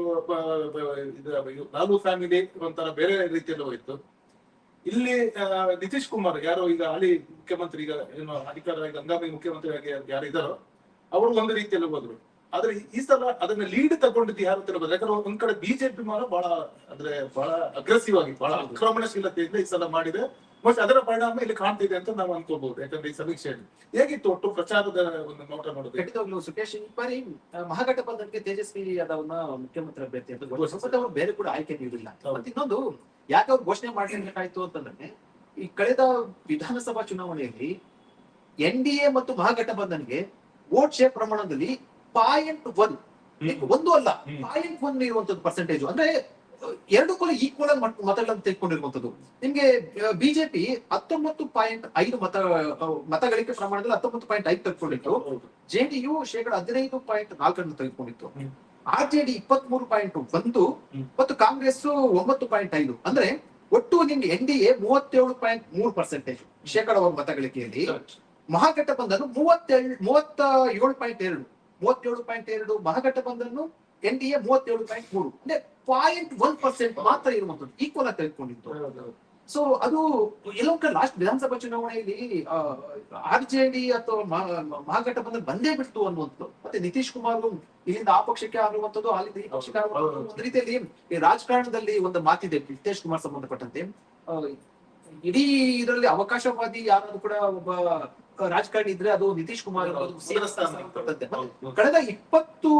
ಲಾಲು ಫ್ಯಾಮಿಲಿ ಒಂಥರ ಬೇರೆ ರೀತಿಯಲ್ಲಿ ಹೋಯ್ತು. ಇಲ್ಲಿ ನಿತೀಶ್ ಕುಮಾರ್ ಯಾರೋ ಈಗ ಹಾಲಿ ಮುಖ್ಯಮಂತ್ರಿ, ಈಗ ಏನು ಅಧಿಕಾರ ಹಂಗಾಮಿ ಮುಖ್ಯಮಂತ್ರಿ ಆಗಿ ಯಾರು ಇದ್ದಾರೋ ಅವರು ಒಂದು ರೀತಿಯಲ್ಲಿ ಹೋದ್ರು. ಆದ್ರೆ ಈ ಸಲ ಅದನ್ನ ಲೀಡ್ ತಗೊಂಡಿದ್ದು ಯಾರು ಅಂತ ಯಾಕಂದ್ರೆ ಒಂದ್ ಕಡೆ ಬಿಜೆಪಿ ಮಾಡ ಬಹಳ ಅಂದ್ರೆ ಬಹಳ ಅಗ್ರೆಸಿವ್ ಆಗಿ ಬಹಳ ಆಕ್ರಮಣಶೀಲತೆಯಿಂದ ಈ ಸಲ ಮಾಡಿದೆ. ಮತ್ತೆ ಅದರ ಪರಿಣಾಮ ಇಲ್ಲಿ ಕಾಣ್ತಿದೆ ಅಂತ ನಾವು ಅನ್ಕೋಬಹುದು ಯಾಕಂದ್ರೆ ಈ ಸಮೀಕ್ಷೆಯಲ್ಲಿ. ಹೇಗಿತ್ತು ಒಟ್ಟು ಪ್ರಚಾರದ ಒಂದು ನೋಟ ನೋಡೋದು? ಖಂಡಿತವಾಗ್ಲೂ ಸುಖೇಶ್ ಈ ಬಾರಿ ಮಹಾಗಠಬಂಧನ್ಗೆ ತೇಜಸ್ವಿ ಯಾದವ್ನ ಮುಖ್ಯಮಂತ್ರಿ ಅಭ್ಯರ್ಥಿ ಅಂತ ಘೋಷಣೆ ಅವರು ಬೇರೆ ಕೂಡ ಆಯ್ಕೆ ನೀಡಿಲ್ಲ. ಮತ್ತೆ ಇನ್ನೊಂದು ಯಾಕೆ ಅವ್ರು ಘೋಷಣೆ ಮಾಡ್ಬೇಕಾಯ್ತು ಅಂತಂದ್ರೆ ಈ ಕಳೆದ ವಿಧಾನಸಭಾ ಚುನಾವಣೆಯಲ್ಲಿ ಎನ್ ಡಿ ಎ ಮತ್ತು ಮಹಾಗಠಬಂಧನ್ಗೆ ವೋಟ್ ಶೇರ್ ಪ್ರಮಾಣದಲ್ಲಿ ಪಾಯಿಂಟ್ ಒನ್. ಒಂದು ಅಲ್ಲ. ಪಾಯಿಂಟ್ ಒನ್ ಇರುವಂತದ್ದು ಪರ್ಸೆಂಟೇಜ್ ಅಂದ್ರೆ ಎರಡು ಕೂಡ ಈಕ್ವಲ್ ಮತಗಳನ್ನು ತೆಗೆದುಕೊಂಡಿರುವಂತದ್ದು ನಿಮ್ಗೆ ಬಿಜೆಪಿ ಹತ್ತೊಂಬತ್ತು ಪಾಯಿಂಟ್ ಐದು ಮತ ಮತಗಳಿಕೆ ಪ್ರಮಾಣದಲ್ಲಿ ಹತ್ತೊಂಬತ್ತು ಪಾಯಿಂಟ್ ಐದು ತೆಗೆದುಕೊಂಡಿತ್ತು. ಜೆಡಿಯು ಶೇಕಡ ಹದಿನೈದು ಪಾಯಿಂಟ್ ನಾಲ್ಕನ್ನು ತೆಗೆದುಕೊಂಡಿತ್ತು. ಹ್ಮ್. ಆರ್ ಜೆ ಡಿ ಇಪ್ಪತ್ತ್ ಮೂರು ಪಾಯಿಂಟ್ ಒಂದು ಮತ್ತು ಕಾಂಗ್ರೆಸ್ ಒಂಬತ್ತು ಪಾಯಿಂಟ್ ಐದು. ಅಂದ್ರೆ ಒಟ್ಟು ನಿಮ್ಗೆ ಎನ್ ಡಿ ಎ ಮೂವತ್ತೇಳು ಪಾಯಿಂಟ್ ಮೂರು ಪರ್ಸೆಂಟೇಜ್ ಶೇಕಡವಾರು ಮತಗಳಿಕೆಯಲ್ಲಿ. ಮಹಾಘಟಬಂಧನ ಮೂವತ್ತೇಳು ಮೂವತ್ತ ಏಳು ಪಾಯಿಂಟ್ ಎರಡು. ಮೂವತ್ತೇಳು ಪಾಯಿಂಟ್ ಎರಡು ಬಂದನ್ನು ಎನ್ ಡಿ ಎ ಮೂವತ್ತೇಳು ಪಾಯಿಂಟ್ ಮೂರು. ಅಂದ್ರೆ ಪಾಯಿಂಟ್ ಒನ್ ಪರ್ಸೆಂಟ್ ಮಾತ್ರ ಇರುವಂತದ್ದು ಈಕ್ವಲ್ ಆಗಿ ತೆಗೆದುಕೊಂಡಿತ್ತು. ಸೊ ಅದು ಎಲ್ಲೋ ಲಾಸ್ಟ್ ವಿಧಾನಸಭಾ ಚುನಾವಣೆಯಲ್ಲಿ ಆರ್ ಜೆ ಡಿ ಅಥವಾ ಮಹಾಘಟಬಂಧನ್ ಮಹಾಗಠಬಂಧನ್ ಬಂದೇ ಬಿಡ್ತು ಅನ್ನುವಂಥದ್ದು. ಮತ್ತೆ ನಿತೀಶ್ ಕುಮಾರ್ ಇಲ್ಲಿಂದ ಆ ಪಕ್ಷಕ್ಕೆ ಆಗುವಂಥದ್ದು ಅಲ್ಲಿಂದ ಈ ಪಕ್ಷಕ್ಕೆ ಒಂದು ರೀತಿಯಲ್ಲಿ ಈ ರಾಜಕಾರಣದಲ್ಲಿ ಒಂದು ಮಾತಿದೆ ನಿತೀಶ್ ಕುಮಾರ್ ಸಂಬಂಧಪಟ್ಟಂತೆ. ಇಡೀ ಇದರಲ್ಲಿ ಅವಕಾಶವಾದಿ ಯಾರಾದ್ರೂ ಕೂಡ ಒಬ್ಬ ರಾಜಕಾರಣಿ ಇದ್ರೆ ಅದು ನಿತೀಶ್ ಕುಮಾರ್. ಕಳೆದ ಇಪ್ಪತ್ತು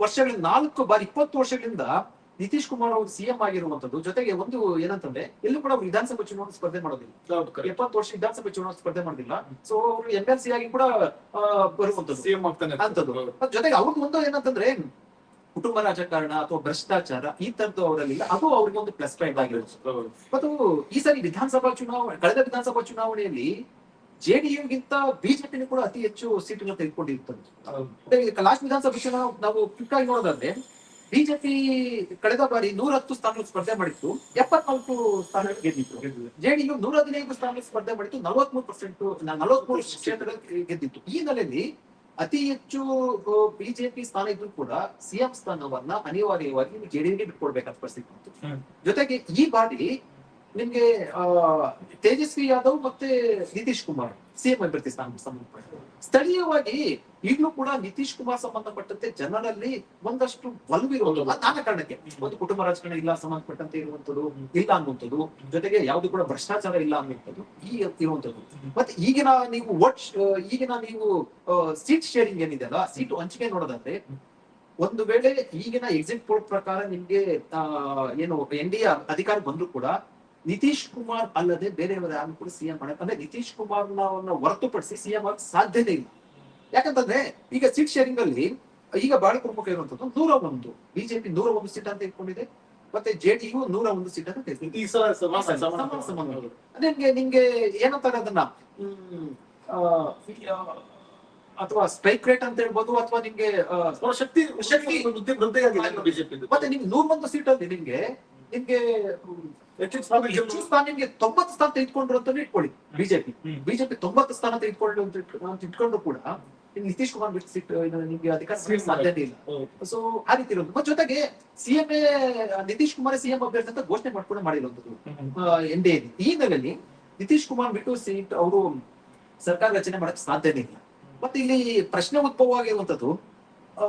ವರ್ಷಗಳಿಂದ ನಾಲ್ಕು ಬಾರಿ ಇಪ್ಪತ್ತು ವರ್ಷಗಳಿಂದ ನಿತೀಶ್ ಕುಮಾರ್ ಅವರು ಸಿಎಂ ಆಗಿರುವಂತದ್ದು ಜೊತೆಗೆ ಒಂದು ಏನಂತಂದ್ರೆ ಎಲ್ಲೂ ಕೂಡ ವಿಧಾನಸಭೆ ಚುನಾವಣೆ ಸ್ಪರ್ಧೆ ಮಾಡೋದಿಲ್ಲ. ಎಪ್ಪತ್ತು ವರ್ಷ ವಿಧಾನಸಭೆ ಚುನಾವಣೆ ಸ್ಪರ್ಧೆ ಮಾಡೋದಿಲ್ಲ. ಸೊ ಅವರು ಎಂ ಎಲ್ ಸಿ ಆಗಿ ಕೂಡ ಬರುವಂತದ್ದು ಸಿಎಂ ಆಗ್ತಾನೆ ಅಂತದ್ದು ಜೊತೆಗೆ ಅವ್ರದ್ದು ಒಂದು ಏನಂತಂದ್ರೆ ಕುಟುಂಬ ರಾಜಕಾರಣ ಅಥವಾ ಭ್ರಷ್ಟಾಚಾರ ಈ ತರದ್ದು ಅವರಲ್ಲಿಲ್ಲ. ಅದು ಅವ್ರಿಗೆ ಒಂದು ಪ್ಲಸ್ ಪಾಯಿಂಟ್ ಆಗಿರುತ್ತೆ. ಮತ್ತು ಈ ಸರಿ ವಿಧಾನಸಭಾ ಚುನಾವಣೆ ಕಳೆದ ವಿಧಾನಸಭಾ ಚುನಾವಣೆಯಲ್ಲಿ ಜೆಡಿಯುಗಿಂತ ಬಿಜೆಪಿನೂ ಕೂಡ ಅತಿ ಹೆಚ್ಚು ಸೀಟುಗಳನ್ನು ತೆಗೆದುಕೊಂಡಿರ್ತದೆ. ಹೌದು. ಲಾಸ್ಟ್ ವಿಧಾನಸಭೆ ನಾವು ಕ್ವಿಕ್ ಆಗಿ ನೋಡೋದಾದ್ರೆ ಬಿಜೆಪಿ ಕಳೆದ ಬಾರಿ ನೂರ ಹತ್ತು ಸ್ಥಾನಗಳು ಸ್ಪರ್ಧೆ ಮಾಡಿತ್ತು ಎಪ್ಪತ್ನಾಲ್ಕು ಸ್ಥಾನ ಗೆದ್ದಿತ್ತು. ಜೆಡಿಯು ನೂರ ಹದಿನೈದು ಸ್ಥಾನ ಸ್ಪರ್ಧೆ ಮಾಡಿತ್ತು ನಲವತ್ಮೂರು ಪರ್ಸೆಂಟ್ ನಲವತ್ಮೂರು ಕ್ಷೇತ್ರಗಳು ಗೆದ್ದಿತ್ತು. ಈ ಹಿನ್ನೆಲೆಯಲ್ಲಿ ಅತಿ ಹೆಚ್ಚು ಬಿಜೆಪಿ ಸ್ಥಾನ ಇದ್ರು ಕೂಡ ಸಿಎಂ ಸ್ಥಾನವನ್ನ ಅನಿವಾರ್ಯವಾಗಿ ಜೆಡಿಯುಗೆ ಬಿಟ್ಕೊಡ್ಬೇಕಾದ ಪರಿಸ್ಥಿತಿ ಬಂತು. ಜೊತೆಗೆ ಈ ಬಾರಿ ನಿಮ್ಗೆ ತೇಜಸ್ವಿ ಯಾದವ್ ಮತ್ತೆ ನಿತೀಶ್ ಕುಮಾರ್ ಸಿಎಂ ಅಭ್ಯರ್ಥಿ ಸ್ಥಾನ ಸಂಬಂಧಪಟ್ಟ ಸ್ಥಳೀಯವಾಗಿ ಈಗಲೂ ಕೂಡ ನಿತೀಶ್ ಕುಮಾರ್ ಸಂಬಂಧಪಟ್ಟಂತೆ ಜನರಲ್ಲಿ ಒಂದಷ್ಟು ಒಲವಿರುವುದು ನಾನಾ ಕಾರಣಕ್ಕೆ ಒಂದು ಕುಟುಂಬ ರಾಜಕಾರಣ ಇಲ್ಲ, ಸಂಬಂಧಪಟ್ಟಂತೆ ಇರುವಂತದ್ದು ಇಲ್ಲ ಅನ್ನುವಂಥದ್ದು, ಜೊತೆಗೆ ಯಾವ್ದು ಕೂಡ ಭ್ರಷ್ಟಾಚಾರ ಇಲ್ಲ ಅನ್ನುವಂಥದ್ದು, ಈ ಇರುವಂತದ್ದು ಮತ್ತೆ ಈಗಿನ ನೀವು ವೋಟ್ ಈಗಿನ ನೀವು ಸೀಟ್ ಶೇರಿಂಗ್ ಏನಿದೆ ಅಲ್ಲ ಸೀಟ್ ಹಂಚಿಕೆ ನೋಡೋದಾದ್ರೆ, ಒಂದು ವೇಳೆ ಈಗಿನ ಎಕ್ಸಿಟ್ ಪೋಲ್ ಪ್ರಕಾರ ನಿಮ್ಗೆ ಏನು ಎನ್ ಡಿ ಎ ಅಧಿಕಾರ ಬಂದ್ರು ಕೂಡ ನಿತೀಶ್ ಕುಮಾರ್ ಅಲ್ಲದೆ ಬೇರೆಯವರ ಯಾರು ಕೂಡ ಸಿಎಂ ಮಾಡಕ್ ಅಂದ್ರೆ ನಿತೀಶ್ ಕುಮಾರ್ನ ಹೊರತುಪಡಿಸಿ ಸಿಎಂ ಆಗಕ್ ಸಾಧ್ಯನೇ ಇಲ್ಲ. ಯಾಕಂತಂದ್ರೆ ಈಗ ಸೀಟ್ ಶೇರಿಂಗ್ ಅಲ್ಲಿ ಈಗ ಬಹಳ ಪ್ರಮುಖ ಇರುವಂತದ್ದು ನೂರ ಒಂದು. ಬಿಜೆಪಿ ನೂರ ಒಂದು ಸೀಟ್ ಅಂತ ಇಟ್ಕೊಂಡಿದೆ. ಮತ್ತೆ ಜೆಡಿಯು ನೂರ ಒಂದು ಸೀಟ್ ಅಂತ. ನಿಮ್ಗೆ ನಿಮ್ಗೆ ಏನಂತಾರೆ ಅದನ್ನ? ಅಥವಾ ಸ್ಟ್ರೈಕ್ ರೇಟ್ ಅಂತ ಹೇಳ್ಬೋದು ಅಥವಾ ನಿಮ್ಗೆ ಶಕ್ತಿ ಶಕ್ತಿ- ಮತ್ತೆ ನಿಮ್ಗೆ ನೂರ ಒಂದು ಸೀಟ್ ಅಲ್ಲಿ ನಿಮ್ಗೆ ನಿಮ್ಗೆ ಹೆಚ್ಚು ಸ್ಥಾನ ನಿಮ್ಗೆ ತೊಂಬತ್ತು ಸ್ಥಾನ ತೆಗೆದುಕೊಂಡ್ರು ಅಂತಾನೆ ಇಟ್ಕೊಳ್ಳಿ ಬಿಜೆಪಿ. ಬಿಜೆಪಿ ತೊಂಬತ್ತು ಸ್ಥಾನ ತೆಗೆದುಕೊಂಡು ಅಂತ ಇಟ್ಕೊ- ಅಂತ ಇಟ್ಕೊಂಡ್ರು ಕೂಡ ನಿತೀಶ್ ಕುಮಾರ್ ಬಿಟ್ಟು ಸಿಟ್ಟು ನಿಮ್ಗೆ ಅಧಿಕಾರ ಸಿಗೋ ಸಾಧ್ಯತೆ ಇಲ್ಲ. ಸೊ ಆ ರೀತಿ ಇರೋದು. ಮತ್ತೆ ಜೊತೆಗೆ ಸಿಎಂ ನಿತೀಶ್ ಕುಮಾರ್ ಸಿಎಂ ಅಭ್ಯರ್ಥಿ ಅಂತ ಘೋಷಣೆ ಮಾಡ್ಕೊಂಡು ಮಾಡಿರುವಂತದ್ದು ಎನ್ ಇದೆ ಈ ಹಿನ್ನೆಲೆಯಲ್ಲಿ ನಿತೀಶ್ ಕುಮಾರ್ ಬಿಟ್ಟು ಸೀಟ್ ಅವರು ಸರ್ಕಾರ ರಚನೆ ಮಾಡಕ್ ಸಾಧ್ಯತೆ ಇಲ್ಲ. ಮತ್ತೆ ಇಲ್ಲಿ ಪ್ರಶ್ನೆ ಉದ್ಭವ ಆಗಿರುವಂತದ್ದು ಆ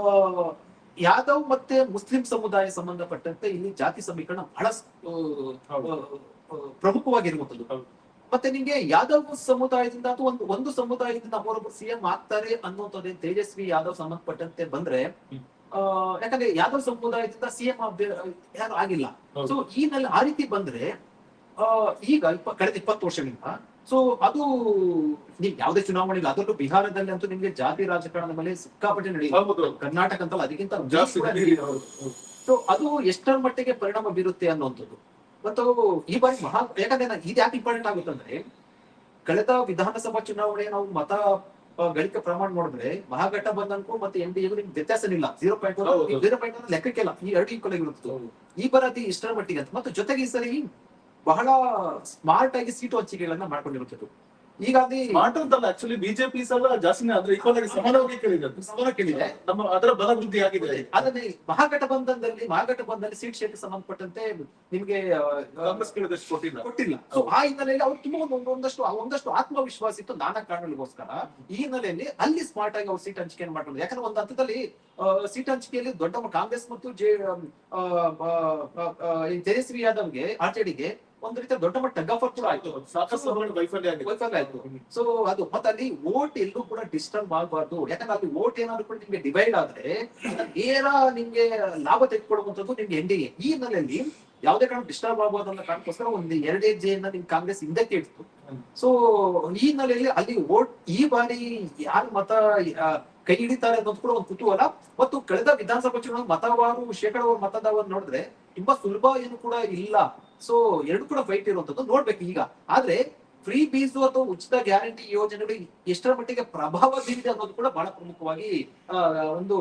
ಯಾದವ್ ಮತ್ತೆ ಮುಸ್ಲಿಂ ಸಮುದಾಯ ಸಂಬಂಧಪಟ್ಟಂತೆ ಇಲ್ಲಿ ಜಾತಿ ಸಮೀಕರಣ ಬಹಳ. ಪ್ರಮುಖವಾಗಿರುವಂತದ್ದು ಮತ್ತೆ ನಿಮಗೆ ಯಾದವ್ ಸಮುದಾಯದಿಂದ ಅಥವಾ ಒಂದು ಒಂದು ಸಮುದಾಯದಿಂದ ಅವರೊಬ್ಬರು ಸಿಎಂ ಆಗ್ತಾರೆ ಅನ್ನೋದೇ ತೇಜಸ್ವಿ ಯಾದವ್ ಸಂಬಂಧಪಟ್ಟಂತೆ ಬಂದ್ರೆ ಯಾಕಂದ್ರೆ ಯಾದವ್ ಸಮುದಾಯದಿಂದ ಸಿಎಂ ಯಾರು ಆಗಿಲ್ಲ. ಸೊ ಈ ನಲ್ಲಿ ಆ ರೀತಿ ಬಂದ್ರೆ ಈಗ ಇಪ್ಪ ಕಳೆದ ಇಪ್ಪತ್ತು ವರ್ಷಗಳಿಂದ ಸೊ ಅದು ನೀವ್ ಯಾವುದೇ ಚುನಾವಣೆ ಇಲ್ಲ ಅದರಲ್ಲೂ ಬಿಹಾರದಲ್ಲಿ ಅಂತೂ ನಿಮ್ಗೆ ಜಾತಿ ರಾಜಕಾರಣದ ಮೇಲೆ ಸಿಕ್ಕಾಪಟ್ಟೆ ನಡೆಯುತ್ತೆ. ಕರ್ನಾಟಕ ಅಂತಲ್ಲ ಅದಕ್ಕಿಂತ ಜಾಸ್ತಿ. ಸೊ ಅದು ಎಷ್ಟರ ಮಟ್ಟಿಗೆ ಪರಿಣಾಮ ಬೀರುತ್ತೆ ಅನ್ನುವಂಥದ್ದು ಮತ್ತು ಈ ಬಾರಿ ಮಹಾ ಯಾಕಂದ್ರೆ ಇದು ಯಾಕೆ ಇಂಪಾರ್ಟೆಂಟ್ ಆಗುತ್ತೆ ಅಂದ್ರೆ ಕಳೆದ ವಿಧಾನಸಭಾ ಚುನಾವಣೆ ನಾವು ಮತ ಗಳಿಕೆ ಪ್ರಮಾಣ ನೋಡಿದ್ರೆ ಬಂದಂಕು ಮತ್ತೆ ಎನ್ ಡಿ ವ್ಯತ್ಯಾಸ ವ್ಯತ್ಯಾಸನಿಲ್ಲ ಜೀರೋ ಪಾಯಿಂಟ್. ಜೀರೋ ಪಾಯಿಂಟ್ ಲೆಕ್ಕಕ್ಕಿಲ್ಲ. ಈ ಎರಡು ಈಕ್ವಲ್ ಆಗಿರುತ್ತೆ ಈ ಈ ಬರದಿ ಇಷ್ಟರ ಮಟ್ಟಿಗೆ ಅಂತ. ಮತ್ತು ಜೊತೆಗೆ ಈ ಸರಿ ಬಹಳ ಸ್ಮಾರ್ಟ್ ಆಗಿ ಸೀಟು ಹಂಚಿಕೆಗಳನ್ನ ಮಾಡ್ಕೊಂಡಿರುತ್ತದೆ ಹೀಗಾಗಿ ಸ್ಮಾರ್ಟ್ ಅಂತಲ್ಲ ಆಕ್ಚುಲಿ ಬಿಜೆಪಿ ಸಲ ಜಾಸ್ತಿನೇ ಆದ್ರೆ ಈಕ್ವಲ್ ಆಗಿ ಸಮಾನವಾಗಿ ಕೇಳಿದೆ. ಸಮಾನ ಕೇಳಿದೆ. ನಮ್ಮ ಅದರ ಬಲ ವೃದ್ಧಿ ಆಗಿದೆ ಅದನ್ನೇ ಮಹಾಗಠಬಂಧನದಲ್ಲಿ ಮಹಾಗಠಬಂಧನಲ್ಲಿ ಸೀಟ್ ಶೇರ್ಗೆ ಸಂಬಂಧಪಟ್ಟಂತೆ ನಿಮ್ಗೆ ಕಾಂಗ್ರೆಸ್ ಕೇಳಿದಷ್ಟು ಕೊಟ್ಟಿಲ್ಲ. ಕೊಟ್ಟಿಲ್ಲ. ಸೊ ಆ ಹಿನ್ನೆಲೆಯಲ್ಲಿ ಅವ್ರು ತುಂಬಾ ಒಂದು ಒಂದಷ್ಟು ಒಂದಷ್ಟು ಆತ್ಮವಿಶ್ವಾಸ ಇತ್ತು ನಾನಾ ಕಾರಣಗಳಿಗೋಸ್ಕರ. ಈ ಹಿನ್ನೆಲೆಯಲ್ಲಿ ಅಲ್ಲಿ ಸ್ಮಾರ್ಟ್ ಆಗಿ ಅವ್ರು ಸೀಟ್ ಹಂಚಿಕೆಯನ್ನು ಮಾಡ್ಕೊಂಡು ಯಾಕಂದ್ರೆ ಒಂದು ಹಂತದಲ್ಲಿ ಸೀಟ್ ಹಂಚಿಕೆಯಲ್ಲಿ ದೊಡ್ಡ ಕಾಂಗ್ರೆಸ್ ಮತ್ತು ಜೆ ತೇಜಸ್ವಿ ಯಾದವ್ಗೆ ಆರ್ ಜೆ ಡಿಗೆ ಒಂದು ರೀತಿಯ ದೊಡ್ಡ ಮಟ್ಟ ಟಗ್ ಆಫರ್ ಕೂಡ ಆಯ್ತು. ಸಾಕಷ್ಟು ವೈಫಲ್ಯ ಆಗಿದೆ. ವೈಫಲ್ಯ ಆಯ್ತು. ಸೊ ಅದು ಮತ್ತೆ ಅಲ್ಲಿ ವೋಟ್ ಎಲ್ಲೂ ಕೂಡ ಡಿಸ್ಟರ್ಬ್ ಆಗಬಾರ್ದು. ಯಾಕಂದ್ರೆ ಅಲ್ಲಿ ವೋಟ್ ಏನಾದ್ರು ಕೂಡ ನಿಮ್ಗೆ ಡಿವೈಡ್ ಆದ್ರೆ ಏನ ನೇರ ನಿಮ್ಗೆ ಲಾಭ ತೆಗೆದುಕೊಳ್ಳುವಂಥದ್ದು ನಿಮ್ಗೆ ಎನ್ ಡಿ ಎ ಈ ಹಿನ್ನೆಲೆಯಲ್ಲಿ ಯಾವುದೇ ಕಾರಣ ಡಿಸ್ಟರ್ಬ್ ಆಗಬಾರ್ದು ಅನ್ನೋ ಕಾರಣಕ್ಕೋಸ್ಕರ ಒಂದು ಎರಡೇ ಜೆಯನ್ನ ನಿಮ್ ಕಾಂಗ್ರೆಸ್ ಹಿಂದಕ್ಕೆ ಇಡ್ತು. ಸೊ ಈ ಹಿನ್ನೆಲೆಯಲ್ಲಿ ಅಲ್ಲಿ ವೋಟ್ ಈ ಬಾರಿ ಯಾರು ಮತ ಕೈ ಹಿಡಿತಾರೆ ಅನ್ನೋದು ಕೂಡ ಒಂದು ಕುತೂಹಲ. ಮತ್ತು ಕಳೆದ ವಿಧಾನಸಭಾ ಚುನಾವಣೆ ಮತವಾರು ಶೇಕಡಾವಾರು ಮತದಾರವನ್ನು ನೋಡಿದ್ರೆ ತುಂಬಾ ಸುಲಭ ಏನು ಕೂಡ ಇಲ್ಲ. ಸೊ ಎರಡು ಕೂಡ ಫೈಟ್ ಇರುವಂತದ್ದು ನೋಡ್ಬೇಕು ಈಗ. ಆದ್ರೆ ಫ್ರೀ ಬೀಸು ಅಥವಾ ಉಚಿತ ಗ್ಯಾರಂಟಿ ಯೋಜನೆಗಳು ಎಷ್ಟರ ಮಟ್ಟಿಗೆ ಪ್ರಭಾವ ಬೀರಿದೆ ಅನ್ನೋದು ಕೂಡ ಬಹಳ ಪ್ರಮುಖವಾಗಿ ಒಂದು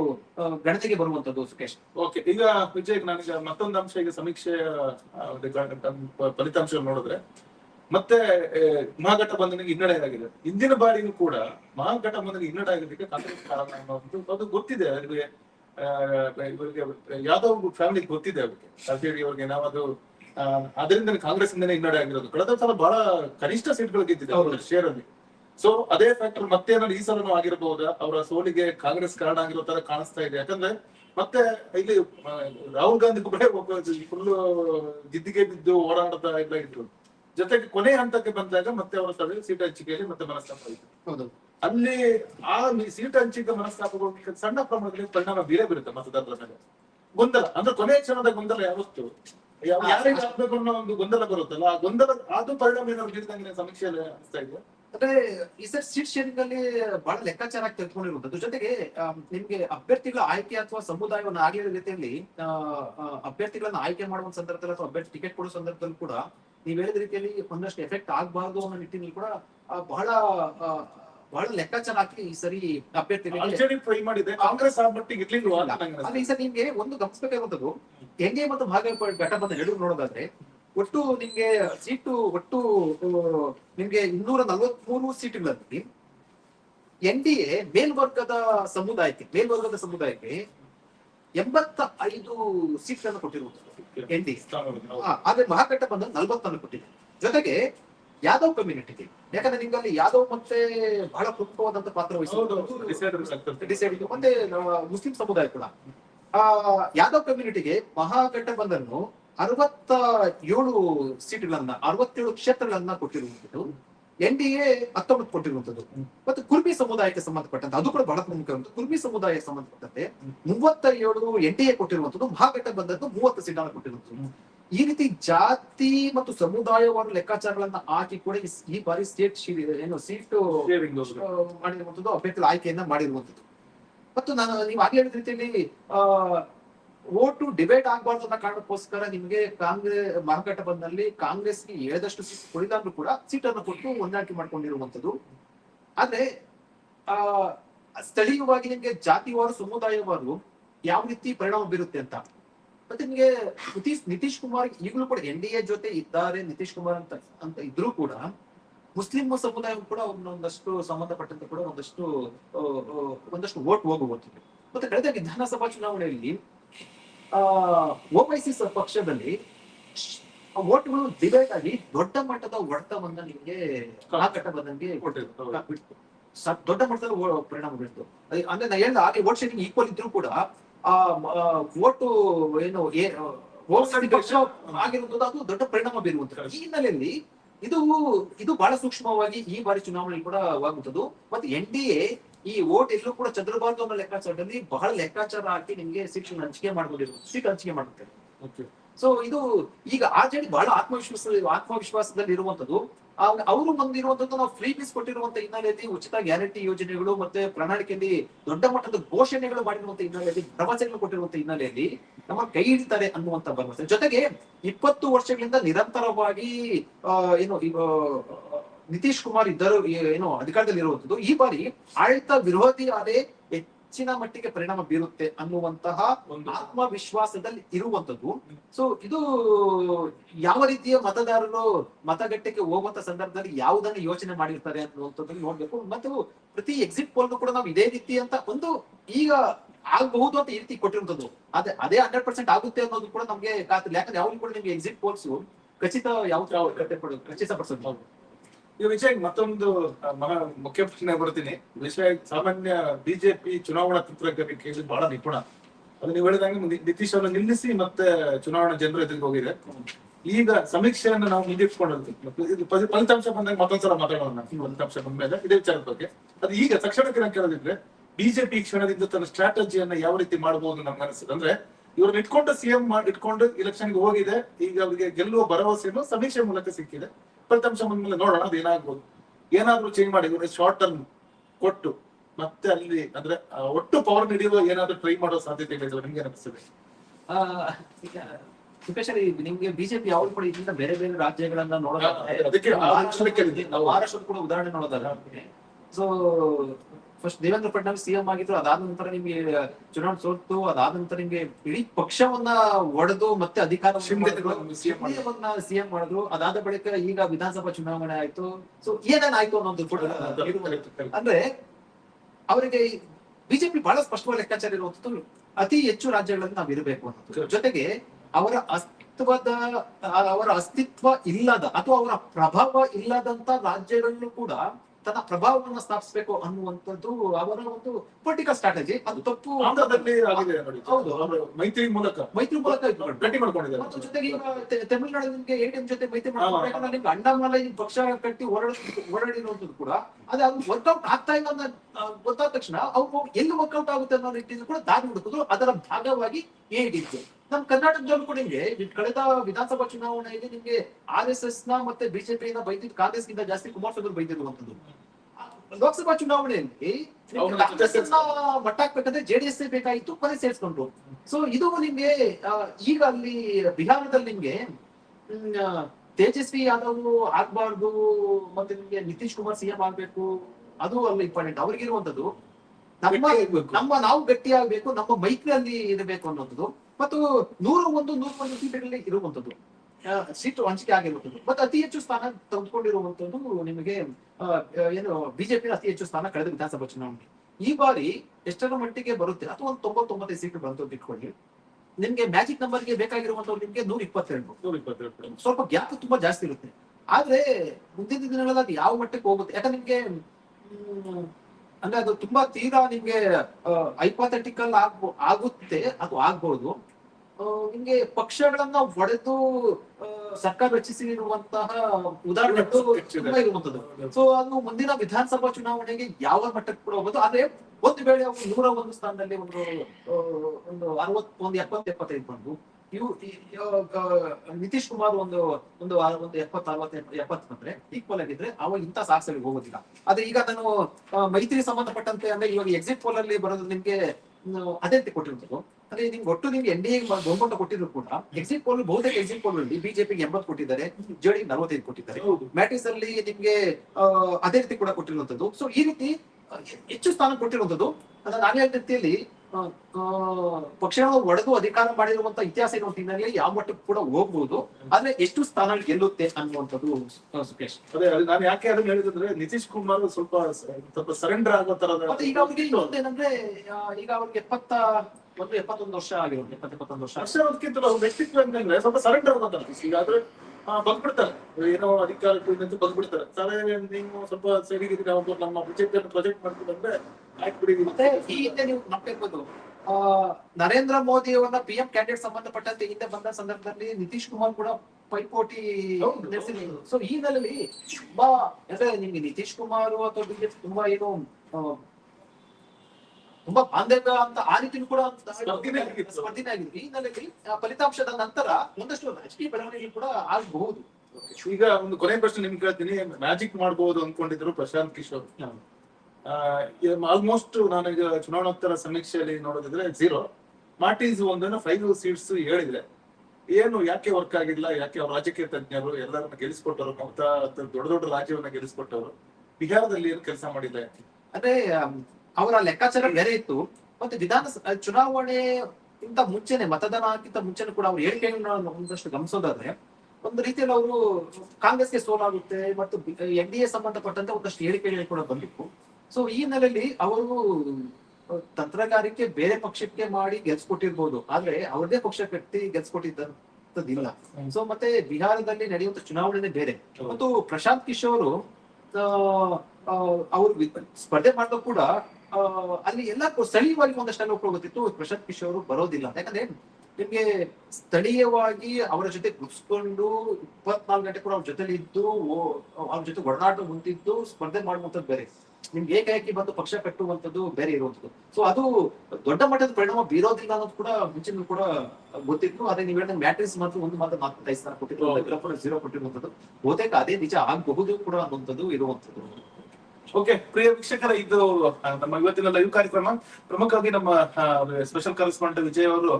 ಗಣತೆಗೆ ಬರುವಂತದ್ದು ಸುಖೇಶ್ ಓಕೆ ಈಗ ವಿಜಯ್ ನನಗೆ ಮತ್ತೊಂದು ಅಂಶ ಈಗ ಸಮೀಕ್ಷೆ ಫಲಿತಾಂಶ ನೋಡಿದ್ರೆ ಮತ್ತೆ ಮಹಾಗಠಬಂಧನಿಗೆ ಹಿನ್ನಡೆ ಆಗಿದೆ. ಹಿಂದಿನ ಬಾರಿನೂ ಕೂಡ ಮಹಾಗಠಬಂಧನಿಗೆ ಹಿನ್ನಡೆ ಆಗಿದ್ದಕ್ಕೆ ಕಾಂಗ್ರೆಸ್ ಕಾರಣ ಅನ್ನೋದು ಅದು ಗೊತ್ತಿದೆ. ಅವರಿಗೆ ಇವರಿಗೆ ಯಾದವ್ ಫ್ಯಾಮಿಲಿ ಗೊತ್ತಿದೆ ಅವ್ರಿಗೆ. ಆರ್ಜೆಡಿ ಅವ್ರಿಗೆ ನಾವದು ಆ, ಅದರಿಂದ ಕಾಂಗ್ರೆಸ್ ಇಂದನೇ ಹಿನ್ನಡೆ ಆಗಿರೋದು. ಕಳೆದ ಸಲ ಬಹಳ ಕನಿಷ್ಠ ಸೀಟ್ಗಳು ಗೆದ್ದಿದೆ ಹೌದು. ಶೇರ್ ಅಲ್ಲಿ ಸೊ ಅದೇ ಫ್ಯಾಕ್ಟರ್ ಮತ್ತೆ ಏನಾದ್ರು ಈ ಸಲನೂ ಆಗಿರಬಹುದಾ ಅವರ ಸೋಲಿಗೆ ಕಾಂಗ್ರೆಸ್ ಕಾರಣ ಆಗಿರೋ ತರ ಕಾಣಿಸ್ತಾ ಇದೆ. ಯಾಕಂದ್ರೆ ಮತ್ತೆ ಇಲ್ಲಿ ರಾಹುಲ್ ಗಾಂಧಿ ಕೂಡ ಫುಲ್ ಜಿದ್ದಿಗೆ ಬಿದ್ದು ಓಡಾಡ್ತಾ ಎಲ್ಲ ಇದ್ರು. ಜೊತೆಗೆ ಕೊನೆ ಹಂತಕ್ಕೆ ಬಂದಾಗ ಮತ್ತೆ ಅವರ ಸಭೆ ಸೀಟ್ ಹಂಚಿಕೆಯಲ್ಲಿ ಮತ್ತೆ ಮನಸ್ತಾಪ ಆಯಿತು. ಹೌದು. ಅಲ್ಲಿ ಆ ಸೀಟ್ ಹಂಚಿಕೆ ಮನಸ್ತಾಪಗಳು ಸಣ್ಣ ಪ್ರಮಾಣದಲ್ಲಿ ಪರಿಣಾಮ ಬೀರೇ ಬೀರುತ್ತೆ ಮತದಾರರ ಮೇಲೆ. ಗೊಂದಲ ಅಂದ್ರೆ ಕೊನೆ ಕ್ಷಣದ ಗೊಂದಲ ಯಾವತ್ತು? ಯಾವ- ಯಾರಿಗೆ ಹಾಕ್ಬೇಕು ಅನ್ನೋ ಒಂದು ಗೊಂದಲ ಬರುತ್ತಲ್ಲ ಆ ಗೊಂದಲ ಅದು ಪರಿಣಾಮ ಏನಾದ್ರು ಬೀರಿದಂಗೆ ಸಮೀಕ್ಷೆಯಲ್ಲಿ ಅನಿಸ್ತಾ ಇದೆ ಅಂದ್ರೆ ಈ ಸರ್ ಸೀಟ್ ಶೇರಿಂಗ್ ಅಲ್ಲಿ ಬಹಳ ಲೆಕ್ಕಾಚಾರ ತೆಗೆದುಕೊಂಡಿರುವಂತದ್ದು ಜೊತೆಗೆ ನಿಮ್ಗೆ ಅಭ್ಯರ್ಥಿಗಳ ಆಯ್ಕೆ ಅಥವಾ ಸಮುದಾಯವನ್ನು ಆಗಿರೋ ರೀತಿಯಲ್ಲಿ ಅಭ್ಯರ್ಥಿಗಳನ್ನ ಆಯ್ಕೆ ಮಾಡುವ ಸಂದರ್ಭದಲ್ಲಿ ಅಥವಾ ಅಭ್ಯರ್ಥಿ ಟಿಕೆಟ್ ಕೊಡುವ ಸಂದರ್ಭದಲ್ಲಿ ಕೂಡ ನೀವ್ ಹೇಳಿದ ರೀತಿಯಲ್ಲಿ ಒಂದಷ್ಟು ಎಫೆಕ್ಟ್ ಆಗಬಾರ್ದು ಅನ್ನೋ ನಿಟ್ಟಿನಲ್ಲಿ ಕೂಡ ಬಹಳ ಬಹಳ ಲೆಕ್ಕಾಚಾರ ಹಾಕಿ ಈ ಸರಿ ಅಭ್ಯರ್ಥಿ ಟ್ರೈ ಮಾಡಿದೆ ಕಾಂಗ್ರೆಸ್ ಆ ಮಟ್ಟಿಗೆ ಇರ್ಲಿಲ್ವಾ ಅಂತ ನಂಗೆ ಅನಿಸ್ತು. ಅಲ್ಲಿ ಸರ್ ನಿಮ್ಗೆ ಒಂದು ಗಮನಿಸಬೇಕಾಗುವಂತದ್ದು ಎ ಮತ್ತು ಭಾಗ ಬಂದ ಎರಡು ನೋಡೋದಾದ್ರೆ ಒಟ್ಟು ನಿಮ್ಗೆ ಸೀಟು ಒಟ್ಟು ನಿಮ್ಗೆ ಇನ್ನೂರ ನಲವತ್ಮೂರು ಸೀಟುಗಳಲ್ಲಿ ಎನ್ ಡಿ ಎ ಮೇಲ್ವರ್ಗದ ಸಮುದಾಯಕ್ಕೆ ಮೇಲ್ವರ್ಗದ ಸಮುದಾಯಕ್ಕೆ ಎಂಬತ್ತ ಐದು ಸೀಟ್ಗಳನ್ನು ಕೊಟ್ಟಿರುವಂತದ್ದು ಎನ್ ಡಿ. ಆದ್ರೆ ಮಹಾಗಠಬಂಧನ್ ನಲವತ್ತನ್ನು ಕೊಟ್ಟಿದೆ ಜೊತೆಗೆ ಯಾದವ್ ಕಮ್ಯುನಿಟಿಗೆ ಯಾಕಂದ್ರೆ ನಿಮ್ಗೆ ಅಲ್ಲಿ ಯಾದವ್ ಮತ್ತೆ ಬಹಳ ಪ್ರಮುಖವಾದಂತ ಪಾತ್ರ ವಹಿಸಿದ್ರು. ಮತ್ತೆ ಮುಸ್ಲಿಂ ಸಮುದಾಯ ಕೂಡ. ಆ ಯಾದವ್ ಕಮ್ಯುನಿಟಿಗೆ ಮಹಾಗಠಬಂಧನ್ನು ಅರವತ್ತ ಏಳು ಸೀಟ್ಗಳನ್ನ ಅರವತ್ತೇಳು ಕ್ಷೇತ್ರಗಳನ್ನ ಕೊಟ್ಟಿರುವಂತದ್ದು ಎನ್ ಡಿ ಎ ಹತ್ತೊಂಬತ್ತು ಕೊಟ್ಟಿರುವಂತದ್ದು ಮತ್ತು ಕುರ್ಮಿ ಸಮುದಾಯಕ್ಕೆ ಸಂಬಂಧಪಟ್ಟಂತೆ ಅದು ಕೂಡ ಬಹಳ ಪ್ರಮುಖ ಕುರ್ಮಿ ಸಮುದಾಯಕ್ಕೆ ಸಂಬಂಧಪಟ್ಟಂತೆ ಮೂವತ್ತ ಏಳು ಎನ್ ಡಿ ಎ ಕೊಟ್ಟಿರುವಂತದ್ದು ಮಹಾಗಠಬಂಧನ್ನು ಮೂವತ್ತು ಸೀಟನ್ನು ಕೊಟ್ಟಿರುವಂತದ್ದು ಈ ರೀತಿ ಜಾತಿ ಮತ್ತು ಸಮುದಾಯವಾದ ಲೆಕ್ಕಾಚಾರಗಳನ್ನ ಹಾಕಿ ಕೂಡ ಈ- ಬಾರಿ ಸ್ಟೇಟ್ ಏನು ಸೀಟ್ Sharing over. ಆ, ಮಾಡಿರುವಂತದ್ದು ಅಭ್ಯರ್ಥಿಗಳ ಆಯ್ಕೆಯನ್ನ ಮಾಡಿರುವಂತದ್ದು ಮತ್ತು ನಾನು ನೀವು ಹಾಗೆ ಹೇಳಿದ ರೀತಿಯಲ್ಲಿ ಆ ಓಟು ಡಿಬೇಟ್ ಆಗ್ಬಾರ್ದು ಅನ್ನೋ ಕಾರಣಕ್ಕೋಸ್ಕರ ನಿಮ್ಗೆ ಕಾಂಗ್ರೆಸ್ ಮಹಾಗಠಬಂಧನಲ್ಲಿ ಕಾಂಗ್ರೆಸ್ಗೆ ಹೇಳದಷ್ಟು ಸೀಟ್ ಕೂಡ ಸೀಟನ್ನು ಕೊಟ್ಟು ಹೊಂದಾಣಿಕೆ ಮಾಡ್ಕೊಂಡಿರುವಂತದ್ದು ಆದ್ರೆ ಆ ಸ್ಥಳೀಯವಾಗಿ ನಿಮ್ಗೆ ಜಾತಿವಾರು ಸಮುದಾಯವಾರು ಯಾವ ರೀತಿ ಪರಿಣಾಮ ಬೀರುತ್ತೆ ಅಂತ? ಮತ್ತೆ ನಿಮಗೆ ನಿತೀಶ್ ನಿತೀಶ್ ಕುಮಾರ್ ಈಗಲೂ ಕೂಡ ಎನ್ ಡಿ ಎ ಜೊತೆ ಇದ್ದಾರೆ ನಿತೀಶ್ ಕುಮಾರ್ ಅಂತ ಅಂತ ಇದ್ರೂ ಕೂಡ ಮುಸ್ಲಿಂ ಸಮುದಾಯ ಕೂಡ ಒಂದೊಂದಷ್ಟು ಸಂಬಂಧಪಟ್ಟಂತೆ ಕೂಡ ಒಂದಷ್ಟು ಒಂದಷ್ಟು ವೋಟ್ ಹೋಗುವಂಥದ್ದು ಮತ್ತೆ ಕಳೆದ ವಿಧಾನಸಭಾ ಚುನಾವಣೆಯಲ್ಲಿ ಆ ಓವೈಸಿ ಪಕ್ಷದಲ್ಲಿ ವೋಟ್ಗಳು ಡಿಬೇಟ್ ಆಗಿ ದೊಡ್ಡ ಮಟ್ಟದ ಹೊಡೆತವನ್ನ ನಿಮಗೆ ಕಲಾಕಟ್ಟ ಬಂದಂಗೆ ದೊಡ್ಡ ಮಟ್ಟದ ಪರಿಣಾಮ ಬೀಳ್ತು. ಅಂದ್ರೆ ನಾ ಹೇಳಿದ ಹಾಗೆ ಓಟ್ ಶೇರಿಂಗ್ ಈಕ್ವಲ್ ಇದ್ರೂ ಕೂಡ ಆ ವೋಟು ಏನು ಓಟ್ ಪಕ್ಷ ಆಗಿರುವಂತದ್ದು ಅದು ದೊಡ್ಡ ಪರಿಣಾಮ ಬೀರುವಂತದ್ದು ಈ ಹಿನ್ನೆಲೆಯಲ್ಲಿ ಇದು ಇದು ಬಹಳ ಸೂಕ್ಷ್ಮವಾಗಿ ಈ ಬಾರಿ ಚುನಾವಣೆಯಲ್ಲಿ ಕೂಡ ಆಗುತ್ತದು ಮತ್ತೆ ಎನ್ ಡಿ ಎ ಈ ವೋಟ್ ಎಲ್ಲೂ ಕೂಡ ಚಂದ್ರಬಾಬು ಅನ್ನೋ ಲೆಕ್ಕಾಚಾರದಲ್ಲಿ ಬಹಳ ಲೆಕ್ಕಾಚಾರ ಹಾಕಿ ನಿಮ್ಗೆ ಸೀಟ್ ಹಂಚಿಕೆ ಮಾಡಬಹುದು ಸೀಟ್ ಹಂಚಿಕೆ ಮಾಡುತ್ತೆ. ಸೊ ಇದು ಈಗ ಆರ್ ಜೆ ಡಿ ಬಹಳ ಆತ್ಮವಿಶ್ವಾಸ ಆತ್ಮವಿಶ್ವಾಸದಲ್ಲಿ ಇರುವಂತದ್ದು ಅವರು ಬಂದಿರುವಂತದ್ದು ನಾವು ಫ್ರೀ ಫೀಸ್ ಕೊಟ್ಟಿರುವಂತ ಹಿನ್ನೆಲೆಯಲ್ಲಿ ಉಚಿತ ಗ್ಯಾರಂಟಿ ಯೋಜನೆಗಳು ಮತ್ತೆ ಪ್ರಣಾಳಿಕೆಯಲ್ಲಿ ದೊಡ್ಡ ಮಟ್ಟದ ಘೋಷಣೆಗಳು ಮಾಡಿರುವಂತ ಹಿನ್ನೆಲೆಯಲ್ಲಿ ಭರವಸೆಗಳು ಕೊಟ್ಟಿರುವಂತ ಹಿನ್ನೆಲೆಯಲ್ಲಿ ನಮ್ಮ ಕೈ ಹಿಡಿತಾರೆ ಅನ್ನುವಂತ ಭರವಸೆ. ಜೊತೆಗೆ ಇಪ್ಪತ್ತು ವರ್ಷಗಳಿಂದ ನಿರಂತರವಾಗಿ ಏನು ನಿತೀಶ್ ಕುಮಾರ್ ಇದ್ದರು ಏನು ಅಧಿಕಾರದಲ್ಲಿ ಇರುವಂತದ್ದು ಈ ಬಾರಿ ಆಡಳಿತ ವಿರೋಧಿ ಅದೇ ಹೆಚ್ಚಿನ ಮಟ್ಟಿಗೆ ಪರಿಣಾಮ ಬೀರುತ್ತೆ ಅನ್ನುವಂತಹ ಆತ್ಮವಿಶ್ವಾಸದಲ್ಲಿ ಇರುವಂತದ್ದು ಸೊ ಇದು ಯಾವ ರೀತಿಯ ಮತದಾರರು ಮತಗಟ್ಟೆಗೆ ಹೋಗುವಂತ ಸಂದರ್ಭದಲ್ಲಿ ಯಾವುದನ್ನ ಯೋಚನೆ ಮಾಡಿರ್ತಾರೆ ಅನ್ನುವಂಥದ್ದನ್ನು ನೋಡ್ಬೇಕು. ಮತ್ತು ಪ್ರತಿ ಎಕ್ಸಿಟ್ ಪೋಲ್ ಕೂಡ ನಾವು ಇದೇ ರೀತಿ ಅಂತ ಒಂದು ಈಗ ಆಗಬಹುದು ಅಂತ ಈ ರೀತಿ ಕೊಟ್ಟಿರುವಂತದ್ದು ಅದೇ ಅದೇ ಹಂಡ್ರೆಡ್ ಪರ್ಸೆಂಟ್ ಆಗುತ್ತೆ ಅನ್ನೋದು ಕೂಡ ನಮ್ಗೆ ಯಾಕಂದ್ರೆ ಯಾವಾಗ ಕೂಡ ನಿಮ್ಗೆ ಎಕ್ಸಿಟ್ ಪೋಲ್ಸ್ ಖಚಿತ ಯಾವ ಖಚಿತಪಡಿಸೋದು ಹೌದು. ಈ ವಿಷಯ ಮತ್ತೊಂದು ಮುಖ್ಯ ಪ್ರಶ್ನೆ ಬರ್ತೀನಿ. ವಿಷಯ ಸಾಮಾನ್ಯ ಬಿಜೆಪಿ ಚುನಾವಣಾ ತಂತ್ರಗಾರಿಕೆಯಲ್ಲಿ ಬಹಳ ನಿಪುಣ. ಅದು ನೀವು ಹೇಳಿದಂಗೆ ನಿತೀಶ್ ಅವರನ್ನು ನಿಲ್ಲಿಸಿ ಮತ್ತೆ ಚುನಾವಣಾ ಜನರ ಎದುರಿಗೆ ಹೋಗಿದೆ. ಈಗ ಸಮೀಕ್ಷೆಯನ್ನು ನಾವು ಮುಂದಿಟ್ಕೊಂಡಿರ್ತೀವಿ ಫಲಿತಾಂಶ ಬಂದಾಗ ಮತ್ತೊಂದ್ಸಲ ಮಾತಾಡೋಣ. ಫಲಿತಾಂಶ ಬಂದ್ಮೇಲೆ ಇದೇ ವಿಚಾರದ ಬಗ್ಗೆ ಅದು ಈಗ ತಕ್ಷಣಕ್ಕೆ ನಾನು ಕೇಳೋದಿದ್ರೆ ಬಿಜೆಪಿ ಕ್ಷಣದಿಂದ ತನ್ನ ಸ್ಟ್ರಾಟಜಿಯನ್ನ ಯಾವ ರೀತಿ ಮಾಡಬಹುದು ನಮ್ಗೆ ಅನಿಸ್ತದೆ ಅಂದ್ರೆ ಇವ್ರನ್ನ ಇಟ್ಕೊಂಡು ಸಿಎಂ ಮಾಡಿ ಇಟ್ಕೊಂಡು ಇಲೆಕ್ಷನ್ಗೆ ಹೋಗಿದೆ. ಈಗ ಅವರಿಗೆ ಗೆಲ್ಲುವ ಭರವಸೆಯನ್ನು ಸಮೀಕ್ಷೆ ಮೂಲಕ ಸಿಕ್ಕಿದೆ. ಫಲಿತಾಂಶ ಬಂದ್ಮೇಲೆ ನೋಡೋಣ ಅದು ಏನಾಗ್ಬೋದು ಏನಾದ್ರೂ ಚೇಂಜ್ ಮಾಡಿ ಇವ್ರಿಗೆ ಶಾರ್ಟ್ ಟರ್ಮ್ ಕೊಟ್ಟು ಮತ್ತೆ ಅಲ್ಲಿ ಅಂದ್ರೆ ಒಟ್ಟು ಪವರ್ ನಡೆಯುವ ಏನಾದ್ರೂ ಟ್ರೈ ಮಾಡೋ ಸಾಧ್ಯತೆ ಇದೆ ನಿಮ್ಗೆ ಅನಿಸ್ತದೆ ಸ್ಪೆಷಲಿ ನಿಮ್ಗೆ ಬಿಜೆಪಿ ಯಾವ್ದು ಕೂಡ ಇದರಿಂದ ಬೇರೆ ಬೇರೆ ರಾಜ್ಯಗಳನ್ನ ನೋಡೋದಾದ್ರೆ ಮಹಾರಾಷ್ಟ್ರ ಕೂಡ ಉದಾಹರಣೆ ನೋಡೋದಲ್ಲ so first Devendra Fadnavis CM ಆಗಿದ್ರು ಅದಾದ ನಂತರ ನಿಮ್ಗೆ ಚುನಾವಣೆ ಸೋತು ಅದಾದ ನಂತರ ನಿಮ್ಗೆ ಇಡೀ ಪಕ್ಷವನ್ನ ಒಡೆದು ಮತ್ತೆ ಅಧಿಕಾರ. ಸಿಎಂ ಮಾಡಿದ್ರು. ಅದಾದ ಬಳಿಕ ಈಗ ವಿಧಾನಸಭಾ ಚುನಾವಣೆ ಆಯ್ತು. ಸೊ ಏನೇನಾಯ್ತು ಅನ್ನೋದು ಕೂಡ ಅಂದ್ರೆ ಅವರಿಗೆ ಬಿಜೆಪಿ ಬಹಳ ಸ್ಪಷ್ಟವಾದ ಲೆಕ್ಕಾಚಾರ ಇರುವಂತದ್ದು ಅತಿ ಹೆಚ್ಚು ರಾಜ್ಯಗಳಲ್ಲಿ ನಾವು ಇರಬೇಕು ಅನ್ನೋದು. ಜೊತೆಗೆ ಅವರ ಅಸ್ತಿತ್ವದ ಅವರ ಅಸ್ತಿತ್ವ ಇಲ್ಲದ ಅಥವಾ ಅವರ ಪ್ರಭಾವ ಇಲ್ಲದಂತ ರಾಜ್ಯಗಳಲ್ಲೂ ಕೂಡ ತನ್ನ ಪ್ರಭಾವವನ್ನು ಸ್ಥಾಪಿಸಬೇಕು ಅನ್ನುವಂಥದ್ದು ಅವರ ಒಂದು ಪೊಲಿಟಿಕಲ್ ಸ್ಟ್ರಾಟಜಿ ಅದು ತಪ್ಪು ಹೌದು. ಮೈತ್ರಿ ಮೂಲಕ. ಮೈತ್ರಿ ಮೂಲಕ. ಗಟ್ಟಿ ಮಾಡ್ಕೊಂಡಿದ್ದಾರೆ. ಮತ್ತು ಜೊತೆಗೆ ಈಗ ತಮಿಳುನಾಡು ನಿಮ್ಗೆ ಎಟಿಎಂ ಜೊತೆ ಮೈತ್ರಿ ಮಾಡಬೇಕು ಮಾಡ್ಕೊಂಡು ನಿಮ್ಗೆ ಅಂಡಮಾಲ ಪಕ್ಷ ಕಟ್ಟಿ ಓಡಾಡ ಓಡಾಡಿರುವಂತದ್ದು ಕೂಡ. ಅದೇ ಅದು ವರ್ಕೌಟ್ ಆಗ್ತಾ ಇಲ್ಲ ಅನ್ನೋ ಗೊತ್ತಾದ ತಕ್ಷಣ ಅವು ಎಲ್ಲಿ ವರ್ಕೌಟ್ ಆಗುತ್ತೆ ಅನ್ನೋ ನಿಟ್ಟಿನಲ್ಲಿ ಕೂಡ ದಾರಿ ಹುಡುಕಿದ್ರು ಅದರ ಭಾಗವಾಗಿ ಏಡಿತ್ತು ನಮ್ ಕರ್ನಾಟಕದಲ್ಲೂ ಕೂಡ ನಿಮ್ಗೆ ಕಳೆದ ವಿಧಾನಸಭಾ ಚುನಾವಣೆಯಲ್ಲಿ ನಿಮ್ಗೆ ಆರ್ ಎಸ್ ಎಸ್ನ ಮತ್ತೆ ಬಿಜೆಪಿಯಿಂದ ಬೈದಿದ್ದು ಕಾಂಗ್ರೆಸ್ ಗಿಂತ ಜಾಸ್ತಿ ಕುಮಾರಸ್ವಾಮಿ ಬೈದಿರುವಂತದ್ದು ಲೋಕಸಭಾ ಚುನಾವಣೆಯಲ್ಲಿ ನಿಮ್ಗೆ ಜೆ ಡಿ ಮಟ್ಟ ಹಾಕ್ಬೇಕಂದ್ರೆ ಜೆಡಿಎಸ್ ಬೇಕಾಗಿತ್ತು ಕೊನೆ ಸೇರಿಸ್ಕೊಂಡ್ರು. ಸೊ ಇದು ನಿಮ್ಗೆ ಈಗ ಅಲ್ಲಿ ಬಿಹಾರದಲ್ಲಿ ನಿಮ್ಗೆ ತೇಜಸ್ವಿ ಯಾದವ್ ಆಗ್ಬಾರ್ದು ಮತ್ತೆ ನಿಮ್ಗೆ ನಿತೀಶ್ ಕುಮಾರ್ ಸಿಎಂ ಆಗ್ಬೇಕು ಅದು ಅಲ್ಲಿ ಇಂಪಾರ್ಟೆಂಟ್ ಅವ್ರಿಗಿರುವಂತದ್ದು ನಮ್ಮ ನಮ್ಮ ನಾವು ಗಟ್ಟಿ ಆಗ್ಬೇಕು ನಮ್ಮ ಮೈತ್ರಿಯಲ್ಲಿ ಇರಬೇಕು ಅನ್ನೋದು ಮತ್ತು ನೂರ ಒಂದು ನೂರ ಒಂದು ಸೀಟ್ಗಳಲ್ಲಿ ಇರುವಂತದ್ದು ಸೀಟು ಹಂಚಿಕೆ ಆಗಿರುವಂತದ್ದು ಮತ್ತೆ ಅತಿ ಹೆಚ್ಚು ಸ್ಥಾನ ತೆಗೆದುಕೊಂಡಿರುವಂತದ್ದು ನಿಮಗೆ ಏನು ಬಿಜೆಪಿ ಅತಿ ಹೆಚ್ಚು ಸ್ಥಾನ ಕಳೆದ ವಿಧಾನಸಭಾ ಚುನಾವಣೆ ಈ ಬಾರಿ ಎಷ್ಟರ ಮಟ್ಟಿಗೆ ಬರುತ್ತೆ? ಅಥವಾ ಒಂದು ತೊಂಬತ್ತೊಂಬತ್ತೈದು ಸೀಟ್ ಬಂತು ಅಂತ ಇಟ್ಕೊಳ್ಳಿ. ನಿಮ್ಗೆ ಮ್ಯಾಜಿಕ್ ನಂಬರ್ಗೆ ಬೇಕಾಗಿರುವಂತವ್ರು ನಿಮ್ಗೆ ನೂರ ಇಪ್ಪತ್ತೆರಡು. ನೂರ ಇಪ್ಪತ್ತೆರಡು ಸ್ವಲ್ಪ ಗ್ಯಾಪ್ ತುಂಬಾ ಜಾಸ್ತಿ ಇರುತ್ತೆ. ಆದ್ರೆ ಮುಂದಿನ ದಿನಗಳಲ್ಲಿ ಅದು ಯಾವ ಮಟ್ಟಕ್ಕೆ ಹೋಗುತ್ತೆ? ಯಾಕಂದ್ರೆ ನಿಮ್ಗೆ ಅಂದ್ರೆ ಅದು ತುಂಬಾ ತೀರಾ ನಿಮ್ಗೆ ಹೈಪಾಥೆಟಿಕಲ್ ಆಗ್ಬೋ ಆಗುತ್ತೆ. ಅದು ಆಗ್ಬೋದು. ಆ, ನಿಮ್ಗೆ ಪಕ್ಷಗಳನ್ನ ಒಡೆದು ಸರ್ಕಾರ ರಚಿಸಿರುವಂತಹ ಇರುವಂತದ್ದು. ಸೊ ಅದು ಮುಂದಿನ ವಿಧಾನಸಭಾ ಚುನಾವಣೆಗೆ ಯಾವ ಮಟ್ಟಕ್ಕೆ ಕೂಡ ಹೋಗ್ಬೋದು ಆದ್ರೆ ಒಂದು ವೇಳೆ ಅವರು ನೂರ ಒಂದು ಸ್ಥಾನದಲ್ಲಿ ಒಂದು ಒಂದು ಅರವತ್ ಒಂದು ಎಪ್ಪತ್ತು ಎಪ್ಪತ್ತೈದು ಬಂದು ಇವು ನಿತೀಶ್ ಕುಮಾರ್ ಒಂದು ಒಂದು ಒಂದು ಎಪ್ಪತ್ತು ಅರವತ್ತು ಎಪ್ಪತ್ತು ಬಂದ್ರೆ ಈಕ್ವಲ್ ಆಗಿದ್ರೆ ಅವಾಗ ಇಂತ ಸಾಹಸಗಳಿಗೆ ಹೋಗೋದಿಲ್ಲ. ಆದ್ರೆ ಈಗ ನಾನು ಮೈತ್ರಿ ಸಂಬಂಧಪಟ್ಟಂತೆ ಅಂದ್ರೆ ಇವಾಗ ಎಕ್ಸಿಟ್ ಪೋಲ್ ಅಲ್ಲಿ ಬರೋದು ನಿಮ್ಗೆ ಅದೇ ರೀತಿ ಕೊಟ್ಟಿರೋದು ಅಂದ್ರೆ ನಿಮ್ಗೆ ಒಟ್ಟು ನಿಮ್ಗೆ ಎನ್ ಡಿ ಬಹುಮತ ಕೊಟ್ಟಿದ್ರು ಕೂಡ ಎಕ್ಸಿಟ್ ಪೋಲ್ ಬಹುತೇಕ ಎಕ್ಸಿಟ್ ಪೋಲ್ ಅಲ್ಲಿ ಬಿಜೆಪಿಗೆ ಎಂಬತ್ತು ಕೊಟ್ಟಿದ್ದಾರೆ ಜೆಡಿ ನಲವತ್ತೈದು ಕೊಟ್ಟಿದ್ದಾರೆ. ಮ್ಯಾಟಿಸ್ ಅಲ್ಲಿ ನಿಮ್ಗೆ ಅದೇ ರೀತಿ ಕೂಡ ಕೊಟ್ಟಿರುವಂತದ್ದು. ಸೊ ಈ ರೀತಿ ಹೆಚ್ಚು ಸ್ಥಾನ ಕೊಟ್ಟಿರುವಂತದ್ದು. ನಾನು ಹೇಳಿದ ರೀತಿಯಲ್ಲಿ ಪಕ್ಷಗಳು ಒಡೆದು ಅಧಿಕಾರ ಮಾಡಿರುವಂತ ಇತಿಹಾಸ ಇರುವ ಹಿನ್ನೆಲೆಯಲ್ಲಿ ಯಾವ ಮಟ್ಟಕ್ಕೆ ಕೂಡ ಹೋಗ್ಬಹುದು ಆದ್ರೆ ಎಷ್ಟು ಸ್ಥಾನ ಗೆಲ್ಲುತ್ತೆ ಅನ್ನುವಂಥದ್ದು ಸುಖೇಶ್ ಅದೇ ನಾನು ಯಾಕೆ ಅದನ್ನ ಹೇಳಿದ್ರೆ ನಿತೀಶ್ ಕುಮಾರ್ ಸ್ವಲ್ಪ ಸ್ವಲ್ಪ ಸರೆಂಡರ್ ಆಗೋ ತರದ ಈಗ ಅವ್ರಿಗೆ ಇನ್ನೊಂದು ಏನಂದ್ರೆ ಈಗ ಅವ್ರಿಗೆ ಎಪ್ಪತ್ತ ಒಂದು ಎಪ್ಪತ್ತೊಂದು ವರ್ಷ ಆಗಿರೋದು ಎಪ್ಪತ್ತೆಪ್ಪತ್ತೊಂದು ವರ್ಷ. ನಾವು ವ್ಯಕ್ತಿತ್ವ ಅಂತಂದ್ರೆ ಸ್ವಲ್ಪ ಸರೆಂಡರ್ ಆಗೋದಲ್ಲ ಈಗ ಆದ್ರೆ ಬಂದ್ಬಿಡ್ತಾರೆ. ಏನೋ ಅಧಿಕಾರಕ್ಕೆ ಅಂತ ಬಂದ್ಬಿಡ್ತಾರೆ. ಸರ್ ನೀವು ಸ್ವಲ್ಪ ಸರಿ ನಾವು ನಮ್ಮ ಪ್ರೊಜೆಕ್ಟ್ ಪ್ರೊಜೆಕ್ಟ್ ಮಾಡ್ಕೊಂಡ್ರೆ ಹಾಕ್ಬಿಡಿ ಮತ್ತೆ ಈ ಹಿಂದೆ ನೀವು ಆ ನರೇಂದ್ರ ಮೋದಿ ಅವರ ಪಿ ಎಂ ಕ್ಯಾಂಡಿಡೇಟ್ ಸಂಬಂಧಪಟ್ಟಂತೆ ಹಿಂದೆ ಬಂದ ಸಂದರ್ಭದಲ್ಲಿ ನಿತೀಶ್ ಕುಮಾರ್ ಕೂಡ ಪೈಪೋಟಿ. ನಡೆಸಿದ್ರು. ಸೊ ಈ ನೆಲೆಯಲ್ಲಿ ತುಂಬಾ ಅಂದ್ರೆ ನಿಮ್ಗೆ ನಿತೀಶ್ ಕುಮಾರ್ ಅಥವಾ ಬಿಜೆಪಿ ತುಂಬಾ ಏನು ತುಂಬಾ ಬಾಂಧವ್ಯ ಅಂತ ಆ ರೀತಿ ಕೂಡ ಸ್ಪರ್ಧಿನೇ ಹಿನ್ನೆಲೆಯಲ್ಲಿ ಫಲಿತಾಂಶದ ನಂತರ ಒಂದಷ್ಟು ರಾಜಕೀಯ ಬೆಳವಣಿಗೆ ಕೂಡ ಆಗಬಹುದು. ಈಗ ಒಂದು ಕೊನೆ ಪ್ರಶ್ನೆ ನಿಮ್ಗೆ ಕೇಳ್ತೀನಿ. ಮ್ಯಾಜಿಕ್ ಮಾಡಬಹುದು ಅನ್ಕೊಂಡಿದ್ರು ಪ್ರಶಾಂತ್ ಕಿಶೋರ್. ಆಲ್ಮೋಸ್ಟ್ ನಾನೀಗ ಚುನಾವಣೋತ್ತರ ಸಮೀಕ್ಷೆಯಲ್ಲಿ ನೋಡೋದಿದ್ರೆ ಝೀರೋ ಮಾರ್ಟಿಸ್ ಒಂದನ್ನು ಫೈವ್ ಸೀಟ್ಸ್ ಹೇಳಿದ್ರೆ ಏನು ಯಾಕೆ ವರ್ಕ್ ಆಗಿಲ್ಲ ಯಾಕೆ ಅವ್ರ ರಾಜಕೀಯ ತಜ್ಞರು ಎಲ್ಲರನ್ನ ಗೆಲ್ಲಿಸ್ಕೊಟ್ಟವ್ರು ಮಮತಾ ದೊಡ್ಡ ದೊಡ್ಡ ರಾಜ್ಯವನ್ನ ಗೆಲ್ಲಿಸ್ಕೊಟ್ಟವ್ರು ಬಿಹಾರದಲ್ಲಿ ಏನು ಕೆಲಸ ಮಾಡಿಲ್ಲ ಅಂದ್ರೆ ಆಮ್, ಅವರ ಲೆಕ್ಕಾಚಾರ ಬೇರೆ ಇತ್ತು. ಮತ್ತೆ ವಿಧಾನ ಚುನಾವಣೆ ಇಂತ ಮುಂಚೆನೆ ಮತದಾನ ಆಗಿಂತ ಮುಂಚೆನೆ ಕೂಡ ಅವ್ರ ಹೇಳಿಕೆಗಳನ್ನ ಒಂದಷ್ಟು ಗಮನಿಸೋದಾದ್ರೆ ಒಂದು ರೀತಿಯಲ್ಲಿ ಅವರು ಕಾಂಗ್ರೆಸ್ಗೆ ಸೋಲಾಗುತ್ತೆ ಮತ್ತು ಎನ್ ಡಿ ಎ ಸಂಬಂಧಪಟ್ಟಂತೆ ಒಂದಷ್ಟು ಹೇಳಿಕೆಗಳು ಕೂಡ ಬಂದಿತ್ತು. ಸೊ ಈ ನೆಲೆಯಲ್ಲಿ ಅವರು ತಂತ್ರಗಾರಿಕೆ ಬೇರೆ ಪಕ್ಷಕ್ಕೆ ಮಾಡಿ ಗೆಲ್ಸ್ಕೊಟ್ಟಿರ್ಬೋದು. ಆದ್ರೆ ಅವ್ರದೇ ಪಕ್ಷ ಕಟ್ಟಿ ಗೆಲ್ಸ್ಕೊಟ್ಟಿದ್ದಂತದಿಲ್ಲ ಸೊ ಮತ್ತೆ ಬಿಹಾರದಲ್ಲಿ ನಡೆಯುವಂತ ಚುನಾವಣೆನೆ ಬೇರೆ. ಮತ್ತು ಪ್ರಶಾಂತ್ ಕಿಶೋರ್ ಅವರು ಸ್ಪರ್ಧೆ ಮಾಡಿದ್ರು ಕೂಡ ಅಲ್ಲಿ ಎಲ್ಲ ಸ್ಥಳೀಯವಾಗಿ ಒಂದಷ್ಟು ಅನುಕೂಲ ಗೊತ್ತಿತ್ತು ಪ್ರಶಾಂತ್ ಕಿಶೋರ್ ಬರೋದಿಲ್ಲ. ಯಾಕಂದ್ರೆ ನಿಮ್ಗೆ ಸ್ಥಳೀಯವಾಗಿ ಅವರ ಜೊತೆ ಗುಡ್ಸ್ಕೊಂಡು ಇಪ್ಪತ್ನಾಲ್ಕು ಗಂಟೆ ಕೂಡ ಅವ್ರ ಜೊತೆಲಿ ಇದ್ದು ಅವ್ರ ಜೊತೆ ಒಡನಾಟ ಮುಂತಿದ್ದು ಸ್ಪರ್ಧೆ ಮಾಡುವಂಥದ್ದು ಬೇರೆ. ನಿಮ್ಗೆ ಏಕಾಏಕಿ ಬಂದು ಪಕ್ಷ ಕಟ್ಟುವಂಥದ್ದು ಬೇರೆ ಇರುವಂಥದ್ದು. ಸೊ ಅದು ದೊಡ್ಡ ಮಟ್ಟದ ಪರಿಣಾಮ ಬೀರೋದಿಲ್ಲ ಅನ್ನೋದು ಕೂಡ ಮುಂಚಿನ ಕೂಡ ಗೊತ್ತಿತ್ತು. ಅದೇ ನೀವು ಹೇಳಿದ ಮ್ಯಾಟ್ರಿಕ್ಸ್ ಮಾತ್ರ ಒಂದು ಮಾತ್ರ ನಾಲ್ಕೈದು ಸ್ಥಾನ ಕೊಟ್ಟಿದ್ರು. ಕೂಡ ಜೀರೋ ಕೊಟ್ಟಿರುವಂಥದ್ದು. ಬಹುತೇಕ ಅದೇ ನಿಜ ಆಗಬಹುದು ಕೂಡ ಅನ್ನುವಂಥದ್ದು ಇರುವಂತದ್ದು ಓಕೆ ಪ್ರಿಯ ವೀಕ್ಷಕರ, ಇದು ನಮ್ಮ ಇವತ್ತಿನ ಲೈವ್ ಕಾರ್ಯಕ್ರಮ. ಪ್ರಮುಖವಾಗಿ ನಮ್ಮ ಸ್ಪೆಷಲ್ ಕರೆಸ್ಪಾಂಡೆಂಟ್ ವಿಜಯ್ ಅವರು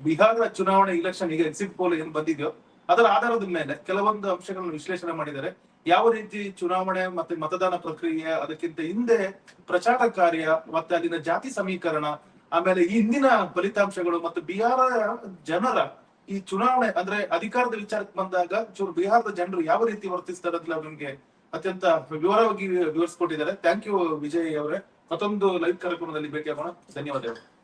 ಬಿಹಾರ ಚುನಾವಣೆ ಇಲೆಕ್ಷನ್ ಈಗ ಎಕ್ಸಿಟ್ ಪೋಲ್ ಏನ್ ಬಂದಿದೆಯೋ, ಅದರ ಆಧಾರದ ಮೇಲೆ ಕೆಲವೊಂದು ಅಂಶಗಳನ್ನು ವಿಶ್ಲೇಷಣೆ ಮಾಡಿದ್ದಾರೆ. ಯಾವ ರೀತಿ ಚುನಾವಣೆ ಮತ್ತೆ ಮತದಾನ ಪ್ರಕ್ರಿಯೆ, ಅದಕ್ಕಿಂತ ಹಿಂದೆ ಪ್ರಚಾರ ಕಾರ್ಯ, ಮತ್ತೆ ಅಲ್ಲಿನ ಜಾತಿ ಸಮೀಕರಣ, ಆಮೇಲೆ ಈ ಹಿಂದಿನ ಫಲಿತಾಂಶಗಳು ಮತ್ತು ಬಿಹಾರ ಜನರ ಈ ಚುನಾವಣೆ, ಅಂದ್ರೆ ಅಧಿಕಾರದ ವಿಚಾರಕ್ಕೆ ಬಂದಾಗ ಚೂರು ಬಿಹಾರದ ಜನರು ಯಾವ ರೀತಿ ವರ್ತಿಸ್ತಾರೆ ಅಂತ ನಿಮ್ಗೆ ಅತ್ಯಂತ ವಿವರವಾಗಿ ವಿವರಿಸ್ಕೊಟ್ಟಿದ್ದಾರೆ. ಥ್ಯಾಂಕ್ ಯು ವಿಜಯ್ ಅವರೇ. ಮತ್ತೊಂದು ಲೈವ್ ಕಾರ್ಯಕ್ರಮದಲ್ಲಿ ಭೇಟಿಯಾಗೋಣ. ಧನ್ಯವಾದಗಳು.